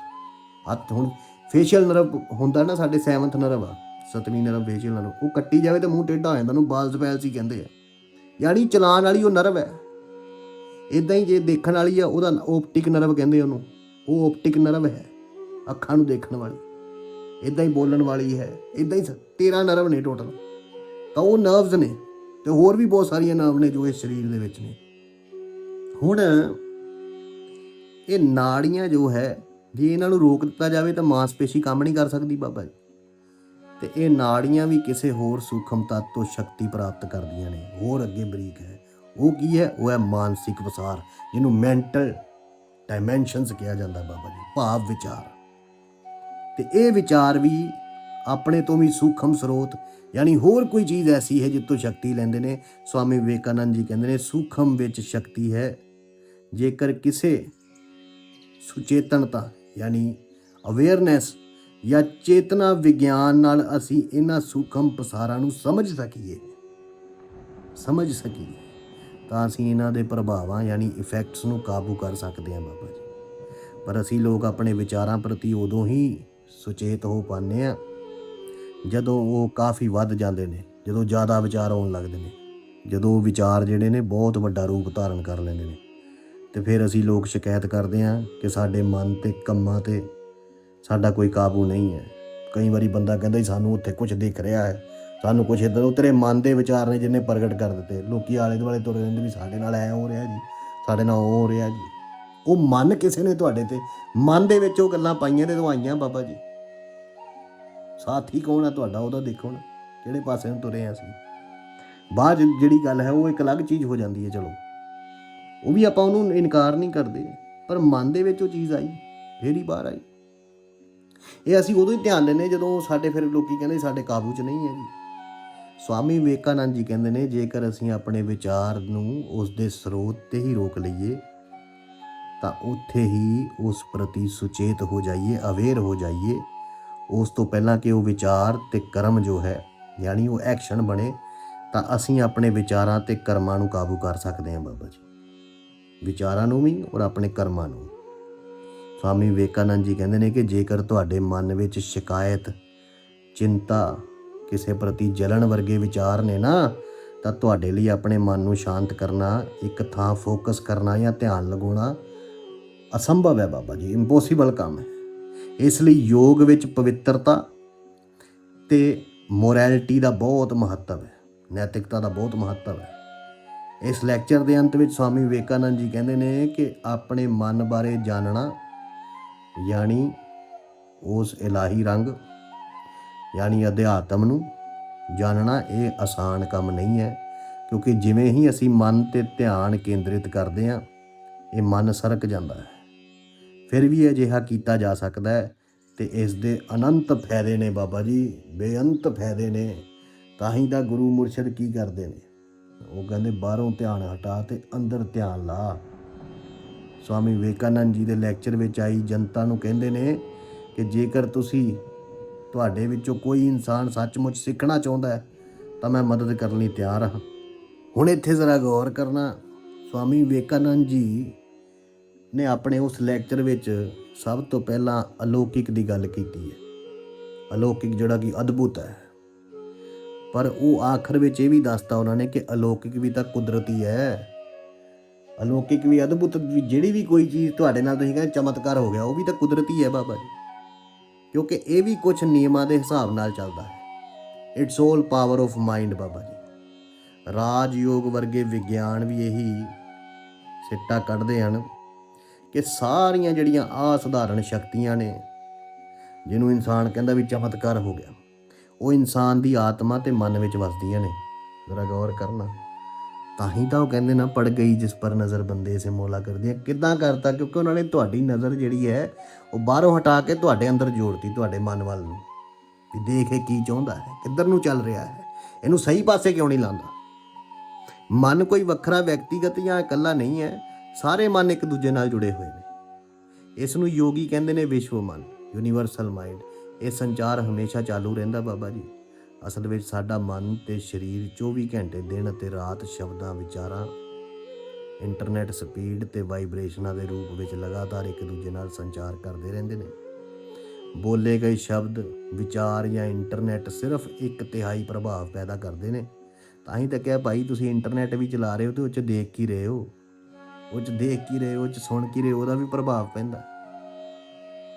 ਹੱਥ ਹੁਣ ਫੇਸ਼ੀਅਲ ਨਰਵ ਹੁੰਦਾ ਨਾ ਸਾਡੇ 7th ਨਰਵ ਆ, ਸਤਵੀਂ ਨਰਵ ਫੇਸ਼ੀਅਲ ਨਰਵ, ਉਹ ਕੱਟੀ ਜਾਵੇ ਤਾਂ ਮੂੰਹ ਟੇਢਾ ਹੋ ਜਾਂਦਾ, ਉਹਨੂੰ ਬਾਜ਼ ਪੈਲਸੀ ਕਹਿੰਦੇ ਆ। ਯਾਨੀ ਚਲਾਨ ਵਾਲੀ ਉਹ ਨਰਵ ਹੈ। ਇਦਾਂ ਹੀ ਜੇ ਦੇਖਣ ਵਾਲੀ ਆ, ਉਹਦਾ ਓਪਟਿਕ ਨਰਵ ਕਹਿੰਦੇ ਉਹਨੂੰ। ਉਹ ਓਪਟਿਕ ਨਰਵ ਹੈ, ਅੱਖਾਂ ਨੂੰ ਦੇਖਣ ਵਾਲੀ। ਇਦਾਂ ਹੀ ਬੋਲਣ ਵਾਲੀ ਹੈ ਇਦਾਂ ਹੀ 13 ਨਰਵ ਨੇ ਟੋਟਲ ਤਾਂ ਉਹ ਨਰਵਸ ਨੇ, ਤੇ ਹੋਰ ਵੀ ਬਹੁਤ ਸਾਰੀਆਂ ਨਰਵ ਨੇ ਜੋ ਇਸ ਸਰੀਰ ਦੇ ਵਿੱਚ ਨੇ। ਹੁਣ ਇਹ ਨਾੜੀਆਂ ਜੋ ਹੈ, ਜੇ ਇਹਨਾਂ ਨੂੰ ਰੋਕ ਦਿੱਤਾ ਜਾਵੇ ਤਾਂ ਮਾਸਪੇਸ਼ੀ ਕੰਮ ਨਹੀਂ ਕਰ ਸਕਦੀ ਬਾਬਾ ਜੀ। ਤੇ ਇਹ ਨਾੜੀਆਂ ਵੀ ਕਿਸੇ ਹੋਰ ਸੂਖਮ ਤੱਤ ਤੋਂ ਸ਼ਕਤੀ ਪ੍ਰਾਪਤ ਕਰਦੀਆਂ ਨੇ, ਹੋਰ ਅੱਗੇ ਬਰੀਕ ਹੈ। ਉਹ ਕੀ ਹੈ, ਉਹ ਹੈ ਮਾਨਸਿਕ ਵਿਸਾਰ, ਜਿਹਨੂੰ ਮੈਂਟਲ ਡਾਈਮੈਂਸ਼ਨਸ ਕਿਹਾ ਜਾਂਦਾ ਬਾਬਾ ਜੀ, ਭਾਵ ਵਿਚਾਰ। ਤੇ ਇਹ ਵਿਚਾਰ ਵੀ ਆਪਣੇ ਤੋਂ ਵੀ ਸੂਖਮ ਸਰੋਤ, ਯਾਨੀ ਹੋਰ ਕੋਈ ਚੀਜ਼ ਐਸੀ ਹੈ ਜਿੱਤੋਂ ਸ਼ਕਤੀ ਲੈਂਦੇ ਨੇ। ਸਵਾਮੀ ਵਿਵੇਕਾਨੰਦ ਜੀ ਕਹਿੰਦੇ ਨੇ, ਸੂਖਮ ਵਿੱਚ ਸ਼ਕਤੀ ਹੈ। ਜੇਕਰ ਕਿਸੇ ਸੁਚੇਤਨਤਾ, ਯਾਨੀ ਅਵੇਅਰਨੈਸ ਜਾਂ ਚੇਤਨਾ ਵਿਗਿਆਨ ਨਾਲ ਅਸੀਂ ਇਹਨਾਂ ਸੂਖਮ ਪਸਾਰਾਂ ਨੂੰ ਸਮਝ ਸਕੀਏ ਸਮਝ ਸਕੀਏ। ਤਾਂ ਅਸੀਂ ਇਹਨਾਂ ਦੇ ਪ੍ਰਭਾਵਾਂ ਯਾਨੀ ਇਫੈਕਟਸ ਨੂੰ ਕਾਬੂ ਕਰ ਸਕਦੇ ਹਾਂ ਬਾਬਾ ਜੀ। ਪਰ ਅਸੀਂ ਲੋਕ ਆਪਣੇ ਵਿਚਾਰਾਂ ਪ੍ਰਤੀ ਉਦੋਂ ਹੀ ਸੁਚੇਤ ਹੋ ਪਾਉਂਦੇ ਆ ਜਦੋਂ ਉਹ ਕਾਫੀ ਵੱਧ ਜਾਂਦੇ ਨੇ, ਜਦੋਂ ਜ਼ਿਆਦਾ ਵਿਚਾਰ ਆਉਣ ਲੱਗਦੇ ਨੇ, ਜਦੋਂ ਉਹ ਵਿਚਾਰ ਜਿਹੜੇ ਨੇ ਬਹੁਤ ਵੱਡਾ ਰੂਪ ਧਾਰਨ ਕਰ ਲੈਂਦੇ ਨੇ। ਤੇ ਫਿਰ ਅਸੀਂ ਲੋਕ ਸ਼ਿਕਾਇਤ ਕਰਦੇ ਹਾਂ ਕਿ ਸਾਡੇ ਮਨ ਤੇ ਕੰਮਾਂ ਤੇ ਸਾਡਾ ਕੋਈ ਕਾਬੂ ਨਹੀਂ ਹੈ। ਕਈ ਵਾਰੀ ਬੰਦਾ ਕਹਿੰਦਾ ਸਾਨੂੰ ਉੱਥੇ ਕੁਝ ਦਿਖ ਰਿਹਾ ਹੈ। ਸਾਨੂੰ ਕੁਝ ਇਧਰ ਉਹ ਤੇਰੇ ਮਨ ਦੇ ਵਿਚਾਰ ਨੇ ਜਿੰਨੇ ਪ੍ਰਗਟ ਕਰ ਦਿੱਤੇ। ਲੋਕੀ ਆਲੇ ਦੁਆਲੇ ਤੁਰੇ ਰਹਿੰਦੇ ਵੀ ਸਾਡੇ ਨਾਲ ਐ ਹੋ ਰਿਹਾ ਜੀ, ਸਾਡੇ ਨਾਲ ਉਹ ਹੋ ਰਿਹਾ ਜੀ। ਉਹ ਮਨ ਕਿਸੇ ਨੇ ਤੁਹਾਡੇ ਤੇ, ਮਨ ਦੇ ਵਿੱਚ ਉਹ ਗੱਲਾਂ ਪਾਈਆਂ ਤੇ ਆਈਆਂ ਬਾਬਾ ਜੀ। ਸਾਥੀ ਕੌਣ ਆ ਤੁਹਾਡਾ ਉਹਦਾ ਦੇਖੋ ਨਾ, ਕਿਹੜੇ ਪਾਸੇ ਨੂੰ ਤੁਰੇ ਆ ਅਸੀਂ। ਬਾਅਦ 'ਚ ਜਿਹੜੀ ਗੱਲ ਹੈ, ਉਹ ਇੱਕ ਅਲੱਗ ਚੀਜ਼ ਹੋ ਜਾਂਦੀ ਹੈ, ਚਲੋ। ਉਹ ਵੀ ਆਪਾਂ ਉਹਨੂੰ ਇਨਕਾਰ ਨਹੀਂ ਕਰਦੇ, ਪਰ ਮਨ ਦੇ ਵਿੱਚ ਉਹ ਚੀਜ਼ ਆਈ, ਫੇਰ ਹੀ ਬਾਹਰ ਆਈ। ਇਹ ਅਸੀਂ ਉਦੋਂ ਹੀ ਧਿਆਨ ਦਿੰਦੇ ਜਦੋਂ ਸਾਡੇ ਫਿਰ ਲੋਕੀ ਕਹਿੰਦੇ ਸਾਡੇ ਕਾਬੂ 'ਚ ਨਹੀਂ ਹੈ ਜੀ। ਸਵਾਮੀ ਵਿਵੇਕਾਨੰਦ ਜੀ ਕਹਿੰਦੇ ਨੇ, ਜੇਕਰ ਅਸੀਂ ਆਪਣੇ ਵਿਚਾਰ ਨੂੰ ਉਸ ਦੇ ਸਰੋਤ ਤੇ ਹੀ ਰੋਕ ਲਈਏ, ਤਾਂ ਉੱਥੇ ਹੀ ਉਸ ਪ੍ਰਤੀ ਸੁਚੇਤ ਹੋ ਜਾਈਏ ਅਵੇਅਰ ਹੋ ਜਾਈਏ। ਉਸ ਤੋਂ ਪਹਿਲਾਂ ਕਿ ਉਹ ਵਿਚਾਰ ਤੇ ਕਰਮ ਜੋ ਹੈ, ਯਾਨੀ ਉਹ ਐਕਸ਼ਨ ਬਣੇ, ਤਾਂ ਅਸੀਂ ਆਪਣੇ ਵਿਚਾਰਾਂ ਤੇ ਕਰਮਾਂ ਨੂੰ ਕਾਬੂ ਕਰ ਸਕਦੇ ਹਾਂ ਬਾਬਾ ਜੀ। ਵਿਚਾਰਾਂ ਨੂੰ ਵੀ ਔਰ ਆਪਣੇ ਕਰਮਾਂ ਨੂੰ ਸਵਾਮੀ ਵਿਵੇਕਾਨੰਦ ਜੀ ਕਹਿੰਦੇ ਨੇ ਕਿ ਜੇਕਰ ਤੁਹਾਡੇ ਮਨ ਵਿੱਚ ਸ਼ਿਕਾਇਤ, ਚਿੰਤਾ ਕਿਸੇ ਪ੍ਰਤੀ ਜਲਣ ਵਰਗੇ ਵਿਚਾਰ ਨੇ ਨਾ, ਤਾਂ ਤੁਹਾਡੇ ਲਈ ਆਪਣੇ ਮਨ ਨੂੰ ਸ਼ਾਂਤ ਕਰਨਾ, ਇੱਕ ਥਾਂ ਫੋਕਸ ਕਰਨਾ ਜਾਂ ਧਿਆਨ ਲਗਾਉਣਾ ਅਸੰਭਵ ਹੈ ਬਾਬਾ ਜੀ ਇੰਪੋਸੀਬਲ ਕੰਮ ਹੈ। ਇਸ ਲਈ ਯੋਗ ਵਿੱਚ ਪਵਿੱਤਰਤਾ ਤੇ ਮੋਰੈਲਿਟੀ ਦਾ ਬਹੁਤ ਮਹੱਤਵ ਹੈ, ਨੈਤਿਕਤਾ ਦਾ ਬਹੁਤ ਮਹੱਤਵ ਹੈ। ਇਸ ਲੈਕਚਰ ਦੇ ਅੰਤ ਵਿੱਚ ਸਵਾਮੀ ਵਿਵੇਕਾਨੰਦ ਜੀ ਕਹਿੰਦੇ ਨੇ ਕਿ ਆਪਣੇ ਮਨ ਬਾਰੇ ਜਾਣਨਾ, ਯਾਨੀ ਉਸ ਇਲਾਹੀ ਰੰਗ ਯਾਨੀ ਅਧਿਆਤਮ ਨੂੰ ਜਾਣਨਾ ਇਹ ਆਸਾਨ ਕੰਮ ਨਹੀਂ ਹੈ, ਕਿਉਂਕਿ ਜਿਵੇਂ ਹੀ ਅਸੀਂ ਮਨ ਤੇ ਧਿਆਨ ਕੇਂਦਰਿਤ ਕਰਦੇ ਹਾਂ, ਇਹ ਮਨ ਸਰਕ ਜਾਂਦਾ ਹੈ। ਫਿਰ ਵੀ ਅਜਿਹਾ ਕੀਤਾ ਜਾ ਸਕਦਾ ਹੈ ਤੇ ਇਸ ਦੇ ਅਨੰਤ ਫਾਇਦੇ ਨੇ ਬਾਬਾ ਜੀ, ਬੇਅੰਤ ਫਾਇਦੇ ਨੇ। ਤਾਂ ਹੀ ਤਾਂ ਗੁਰੂ ਮੁਰਸ਼ਿਦ ਕੀ ਕਰਦੇ ਨੇ? ਉਹ ਕਹਿੰਦੇ, ਬਾਹਰੋਂ ਧਿਆਨ ਹਟਾ ਤੇ ਅੰਦਰ ਧਿਆਨ ਲਾ। ਸਵਾਮੀ ਵਿਵੇਕਾਨੰਦ ਜੀ ਦੇ ਲੈਕਚਰ ਵਿੱਚ ਆਈ ਜਨਤਾ ਨੂੰ ਕਹਿੰਦੇ ਨੇ ਕਿ ਜੇਕਰ ਤੁਸੀਂ ਤੁਹਾਡੇ ਵਿੱਚੋਂ ਕੋਈ ਇਨਸਾਨ ਸੱਚਮੁੱਚ ਸਿੱਖਣਾ ਚਾਹੁੰਦਾ ਹੈ, ਤਾਂ ਮੈਂ ਮਦਦ ਕਰਨ ਲਈ ਤਿਆਰ ਹਾਂ। ਹੁਣ ਇੱਥੇ ਜ਼ਰਾ ਗੌਰ ਕਰਨਾ, ਸਵਾਮੀ ਵਿਵੇਕਾਨੰਦ ਜੀ ਨੇ ਆਪਣੇ ਉਸ ਲੈਕਚਰ ਵਿੱਚ ਸਭ ਤੋਂ ਪਹਿਲਾਂ ਅਲੌਕਿਕ ਦੀ ਗੱਲ ਕੀਤੀ ਹੈ। ਅਲੌਕਿਕ ਜਿਹੜਾ ਕਿ ਅਦਭੁਤ ਹੈ। ਪਰ ਉਹ ਆਖਰ ਵਿੱਚ ਇਹ ਵੀ ਦੱਸਤਾ ਉਹਨਾਂ ਨੇ ਕਿ ਅਲੌਕਿਕ ਵੀ ਤਾਂ ਕੁਦਰਤੀ ਹੈ। ਅਲੌਕਿਕ ਵੀ ਅਦਭੁਤ ਵੀ ਜਿਹੜੀ ਵੀ ਕੋਈ ਚੀਜ਼ ਤੁਹਾਡੇ ਨਾਲ ਤੁਸੀਂ ਕਹਿੰਦੇ ਚਮਤਕਾਰ ਹੋ ਗਿਆ, ਉਹ ਵੀ ਤਾਂ ਕੁਦਰਤੀ ਹੈ ਬਾਬਾ ਜੀ। ਕਿਉਂਕਿ ਇਹ ਵੀ ਕੁਝ ਨਿਯਮਾਂ ਦੇ ਹਿਸਾਬ ਨਾਲ ਚੱਲਦਾ ਹੈ। It's 올 power of mind Baba ji. Raj ਯੋਗ ਵਰਗੇ ਵਿਗਿਆਨ ਵੀ ਇਹੀ ਸਿੱਟਾ ਕੱਢਦੇ ਹਨ ਕਿ ਸਾਰੀਆਂ ਜਿਹੜੀਆਂ ਅਸਧਾਰਨ ਸ਼ਕਤੀਆਂ ਨੇ, ਜਿਹਨੂੰ ਇਨਸਾਨ ਕਹਿੰਦਾ ਵੀ ਚਮਤਕਾਰ ਹੋ ਗਿਆ, ਉਹ ਇਨਸਾਨ ਦੀ ਆਤਮਾ ਤੇ ਮਨ ਵਿੱਚ ਵਸਦੀਆਂ ਨੇ। ਜ਼ਰਾ ਗੌਰ ਕਰਨਾ। ਤਾਂ ਹੀ ਤਾਂ ਉਹ ਕਹਿੰਦੇ ਨਾ, ਪੜ ਗਈ ਜਿਸ ਪਰ ਨਜ਼ਰ ਬੰਦੇ ਸੇ ਮੋਲਾ ਕਰਦੀ ਹੈ। ਕਿੱਦਾਂ ਕਰਤਾ? ਕਿਉਂਕਿ ਉਹਨਾਂ ਨੇ ਤੁਹਾਡੀ ਨਜ਼ਰ ਜਿਹੜੀ ਹੈ, ਉਹ ਬਾਹਰੋਂ ਹਟਾ ਕੇ ਤੁਹਾਡੇ ਅੰਦਰ ਜੋੜਤੀ, ਤੁਹਾਡੇ ਮਨ ਵੱਲ ਨੂੰ। ਵੀ ਦੇਖ ਇਹ ਕੀ ਚਾਹੁੰਦਾ ਹੈ, ਕਿੱਧਰ ਨੂੰ ਚੱਲ ਰਿਹਾ ਹੈ? ਇਹਨੂੰ ਸਹੀ ਪਾਸੇ ਕਿਉਂ ਨਹੀਂ ਲਾਉਂਦਾ? ਮਨ ਕੋਈ ਵੱਖਰਾ, ਵਿਅਕਤੀਗਤ ਜਾਂ ਇਕੱਲਾ ਨਹੀਂ ਹੈ। ਸਾਰੇ ਮਨ ਇੱਕ ਦੂਜੇ ਨਾਲ ਜੁੜੇ ਹੋਏ ਨੇ। ਇਸ ਨੂੰ ਯੋਗੀ ਕਹਿੰਦੇ ਨੇ ਵਿਸ਼ਵ ਮਨ ਯੂਨੀਵਰਸਲ ਮਾਈਂਡ ਇਹ ਸੰਚਾਰ ਹਮੇਸ਼ਾ ਚਾਲੂ ਰਹਿੰਦਾ ਬਾਬਾ ਜੀ। ਅਸਲ ਵਿੱਚ ਸਾਡਾ ਮਨ ਤੇ ਸਰੀਰ 24 ਘੰਟੇ ਦਿਨ ਅਤੇ ਰਾਤ ਸ਼ਬਦਾਂ, ਵਿਚਾਰਾਂ, ਇੰਟਰਨੈਟ ਸਪੀਡ ਤੇ ਵਾਈਬ੍ਰੇਸ਼ਨਾਂ ਦੇ ਰੂਪ ਵਿੱਚ ਲਗਾਤਾਰ ਇੱਕ ਦੂਜੇ ਨਾਲ ਸੰਚਾਰ ਕਰਦੇ ਰਹਿੰਦੇ ਨੇ। ਬੋਲੇ ਗਏ ਸ਼ਬਦ, ਵਿਚਾਰ ਜਾਂ ਇੰਟਰਨੈਟ ਸਿਰਫ ਇੱਕ ਤਿਹਾਈ ਪ੍ਰਭਾਵ ਪੈਦਾ ਕਰਦੇ ਨੇ। ਤਾਂ ਹੀ ਤਾਂ ਕਿਹਾ, ਭਾਈ, ਤੁਸੀਂ ਇੰਟਰਨੈਟ ਵੀ ਚਲਾ ਰਹੇ ਹੋ ਤੇ ਉਹ 'ਚ ਦੇਖ ਕੀ ਰਹੇ ਹੋ? ਉਹ 'ਚ ਦੇਖ ਕੀ ਰਹੇ ਹੋ? ਉਹ 'ਚ ਸੁਣ ਕੀ ਰਹੇ ਹੋ? ਉਹਦਾ ਵੀ ਪ੍ਰਭਾਵ ਪੈਂਦਾ।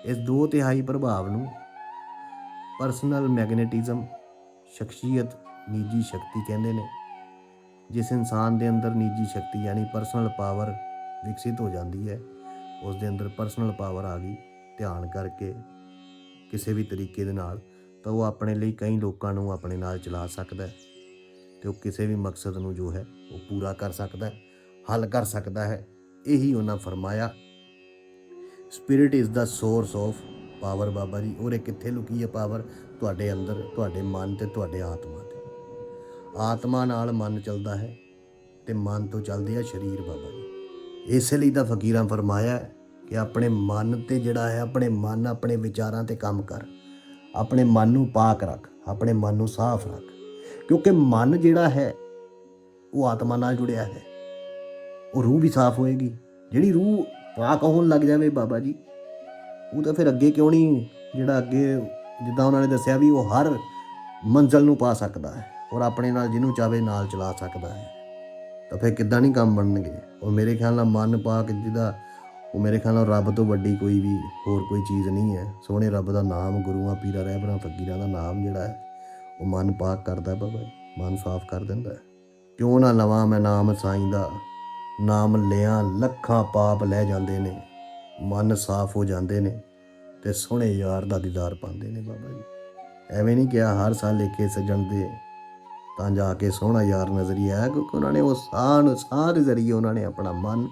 ਇਸ ਦੋ ਤਿਹਾਈ ਪ੍ਰਭਾਵ ਨੂੰ ਪਰਸਨਲ ਮੈਗਨੇਟਿਜ਼ਮ ਸ਼ਖਸੀਅਤ ਨਿੱਜੀ ਸ਼ਕਤੀ ਕਹਿੰਦੇ ਨੇ, ਜਿਸ ਇਨਸਾਨ ਦੇ ਅੰਦਰ ਨਿੱਜੀ ਸ਼ਕਤੀ ਯਾਨੀ ਪਰਸਨਲ ਪਾਵਰ ਵਿਕਸਿਤ ਹੋ ਜਾਂਦੀ ਹੈ ਉਸ ਦੇ ਅੰਦਰ ਪਰਸਨਲ ਪਾਵਰ ਆ ਗਈ, ਧਿਆਨ ਕਰਕੇ ਕਿਸੇ ਵੀ ਤਰੀਕੇ ਦੇ ਨਾਲ, ਤਾਂ ਉਹ ਆਪਣੇ ਲਈ ਕਈ ਲੋਕਾਂ ਨੂੰ ਆਪਣੇ ਨਾਲ ਚਲਾ ਸਕਦਾ ਹੈ ਤੇ ਉਹ ਕਿਸੇ ਵੀ ਮਕਸਦ ਨੂੰ ਜੋ ਹੈ, ਉਹ ਪੂਰਾ ਕਰ ਸਕਦਾ ਹੈ, ਹੱਲ ਕਰ ਸਕਦਾ ਹੈ, ਇਹੀ ਉਹਨਾਂ ਫਰਮਾਇਆ। Spirit is the source of power ਬਾਬਾ ਜੀ ਔਰ ਇਹ ਕਿੱਥੇ ਲੁਕੀ ਹੈ ਪਾਵਰ ਤੁਹਾਡੇ ਅੰਦਰ, ਤੁਹਾਡੇ ਮਨ ਤੇ ਤੁਹਾਡੇ ਆਤਮਾ ਤੇ। ਆਤਮਾ ਨਾਲ ਮਨ ਚੱਲਦਾ ਹੈ ਤੇ ਮਨ ਤੋਂ ਚੱਲਦੇ ਆ ਸਰੀਰ ਬਾਬਾ ਜੀ। ਇਸੇ ਲਈ ਤਾਂ ਫਕੀਰਾਂ ਫਰਮਾਇਆ ਕਿ ਆਪਣੇ ਮਨ ਤੇ ਜਿਹੜਾ ਹੈ, ਆਪਣੇ ਮਨ ਆਪਣੇ ਵਿਚਾਰਾਂ ਤੇ ਕੰਮ ਕਰ। ਆਪਣੇ ਮਨ ਨੂੰ ਪਾਕ ਰੱਖ, ਆਪਣੇ ਮਨ ਨੂੰ ਸਾਫ਼ ਰੱਖ। ਕਿਉਂਕਿ ਮਨ ਜਿਹੜਾ ਹੈ, ਉਹ ਆਤਮਾ ਨਾਲ ਜੁੜਿਆ ਹੈ। ਉਹ ਰੂਹ ਵੀ ਸਾਫ਼ ਹੋਏਗੀ। ਜਿਹੜੀ ਰੂਹ ਪਾਕ ਹੋਣ ਲੱਗ ਜਾਵੇ ਬਾਬਾ ਜੀ, ਉਹ ਤਾਂ ਫਿਰ ਅੱਗੇ ਕਿਉਂ ਨਹੀਂ, ਜਿਹੜਾ ਅੱਗੇ ਜਿੱਦਾਂ ਉਹਨਾਂ ਨੇ ਦੱਸਿਆ ਵੀ ਉਹ ਹਰ ਮੰਜ਼ਲ ਨੂੰ ਪਾ ਸਕਦਾ ਹੈ ਔਰ ਆਪਣੇ ਨਾਲ ਜਿਹਨੂੰ ਚਾਵੇ ਨਾਲ ਚਲਾ ਸਕਦਾ ਹੈ। ਤਾਂ ਫਿਰ ਕਿੱਦਾਂ ਨਹੀਂ ਕੰਮ ਬਣਨਗੇ? ਔਰ ਮੇਰੇ ਖਿਆਲ ਨਾਲ ਮਨ ਪਾਕ ਜਿਹਦਾ ਉਹ ਮੇਰੇ ਖਿਆਲ ਨਾਲ ਰੱਬ ਤੋਂ ਵੱਡੀ ਕੋਈ ਵੀ ਹੋਰ ਕੋਈ ਚੀਜ਼ ਨਹੀਂ ਹੈ। ਸੋਹਣੇ ਰੱਬ ਦਾ ਨਾਮ, ਗੁਰੂਆਂ, ਪੀਰਾਂ, ਰਹਿਬਰਾਂ, ਫਕੀਰਾਂ ਦਾ ਨਾਮ ਜਿਹੜਾ ਹੈ, ਉਹ ਮਨ ਪਾਕ ਕਰਦਾ ਬਾਬਾ ਜੀ, ਮਨ ਸਾਫ਼ ਕਰ ਦਿੰਦਾ ਹੈ। ਕਿਉਂ ਨਾ ਲਵਾਂ ਮੈਂ ਨਾਮ ਸਾਈਂ ਦਾ, ਨਾਮ ਲਿਆਂ ਲੱਖਾਂ ਪਾਪ ਲੈ ਜਾਂਦੇ ਨੇ, ਮਨ ਸਾਫ਼ ਹੋ ਜਾਂਦੇ ਨੇ। ਤੇ ਸੋਹਣੇ ਯਾਰ ਦਾ ਦੀਦਾਰ ਪਾਉਂਦੇ ਨੇ ਬਾਬਾ ਜੀ। ਐਵੇਂ ਨਹੀਂ ਕਿਹਾ ਹਰ ਸਾਲ ਲੇਕੇ ਸਜਣ ਦੇ ਤਾਂ ਜਾ ਕੇ ਸੋਹਣਾ ਯਾਰ ਨਜ਼ਰੀਆ ਆਇਆ ਕਿਉਂਕਿ ਉਹਨਾਂ ਨੇ ਉਹ ਸਾਹ ਨੂੰ ਸਾਹ ਦੇ ਜ਼ਰੀਏ ਉਹਨਾਂ ਨੇ ਆਪਣਾ ਮਨ,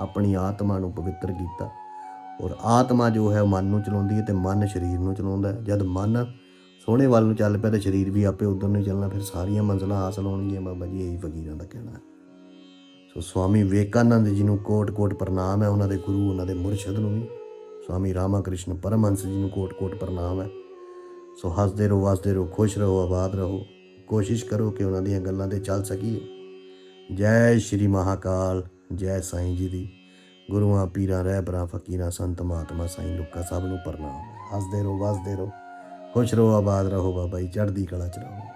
ਆਪਣੀ ਆਤਮਾ ਨੂੰ ਪਵਿੱਤਰ ਕੀਤਾ। ਔਰ ਆਤਮਾ ਜੋ ਹੈ ਉਹ ਮਨ ਨੂੰ ਚਲਾਉਂਦੀ ਹੈ ਤੇ ਮਨ ਸਰੀਰ ਨੂੰ ਚਲਾਉਂਦਾ ਹੈ। ਜਦ ਮਨ ਸੋਹਣੇ ਵੱਲ ਨੂੰ ਚੱਲ ਪਿਆ ਤੇ ਸਰੀਰ ਵੀ ਆਪੇ ਉਧਰ ਨੂੰ ਚੱਲਣਾ, ਫਿਰ ਸਾਰੀਆਂ ਮੰਜ਼ਲਾਂ ਹਾਸਲ ਹੋਣਗੀਆਂ ਬਾਬਾ ਜੀ, ਇਹੀ ਫਕੀਰਾਂ ਦਾ ਕਹਿਣਾ ਹੈ। ਸੋ ਸਵਾਮੀ ਵਿਵੇਕਾਨੰਦ ਜੀ ਨੂੰ ਕੋਟ-ਕੋਟ ਪ੍ਰਣਾਮ ਹੈ, ਉਹਨਾਂ ਦੇ ਗੁਰੂ, ਉਹਨਾਂ ਦੇ ਮੁਰਸ਼ਿਦ ਨੂੰ ਵੀ। ਸਵਾਮੀ ਰਾਮਾ ਕ੍ਰਿਸ਼ਨ ਪਰਮਹੰਸ ਜੀ ਨੂੰ ਕੋਟ-ਕੋਟ ਪ੍ਰਣਾਮ ਹੈ। ਸੋ ਹੱਸਦੇ ਰਹੋ ਵਸਦੇ ਰਹੋ, ਖੁਸ਼ ਰਹੋ, ਆਬਾਦ ਰਹੋ। ਕੋਸ਼ਿਸ਼ ਕਰੋ ਕਿ ਉਹਨਾਂ ਦੀਆਂ ਗੱਲਾਂ ਤੇ ਚੱਲ ਸਕੀਏ। ਜੈ ਸ਼੍ਰੀ ਮਹਾਕਾਲ, ਜੈ ਸਾਈਂ ਜੀ ਦੀ। ਗੁਰੂਆਂ, ਪੀਰਾਂ ਰਹਿਬਰਾਂ ਫਕੀਰਾਂ, ਸੰਤ, ਮਹਾਤਮਾ, ਸਾਈਂ ਲੋਕਾਂ ਸਭ ਨੂੰ ਪ੍ਰਣਾਮ। ਹੈ। ਹੱਸਦੇ ਰਹੋ ਵਸਦੇ ਰਹੋ, ਖੁਸ਼ ਰਹੋ, ਆਬਾਦ ਰਹੋ ਬਾਬਾ ਜੀ, ਚੜ੍ਹਦੀ ਕਲਾ ਚ ਰਹੋ।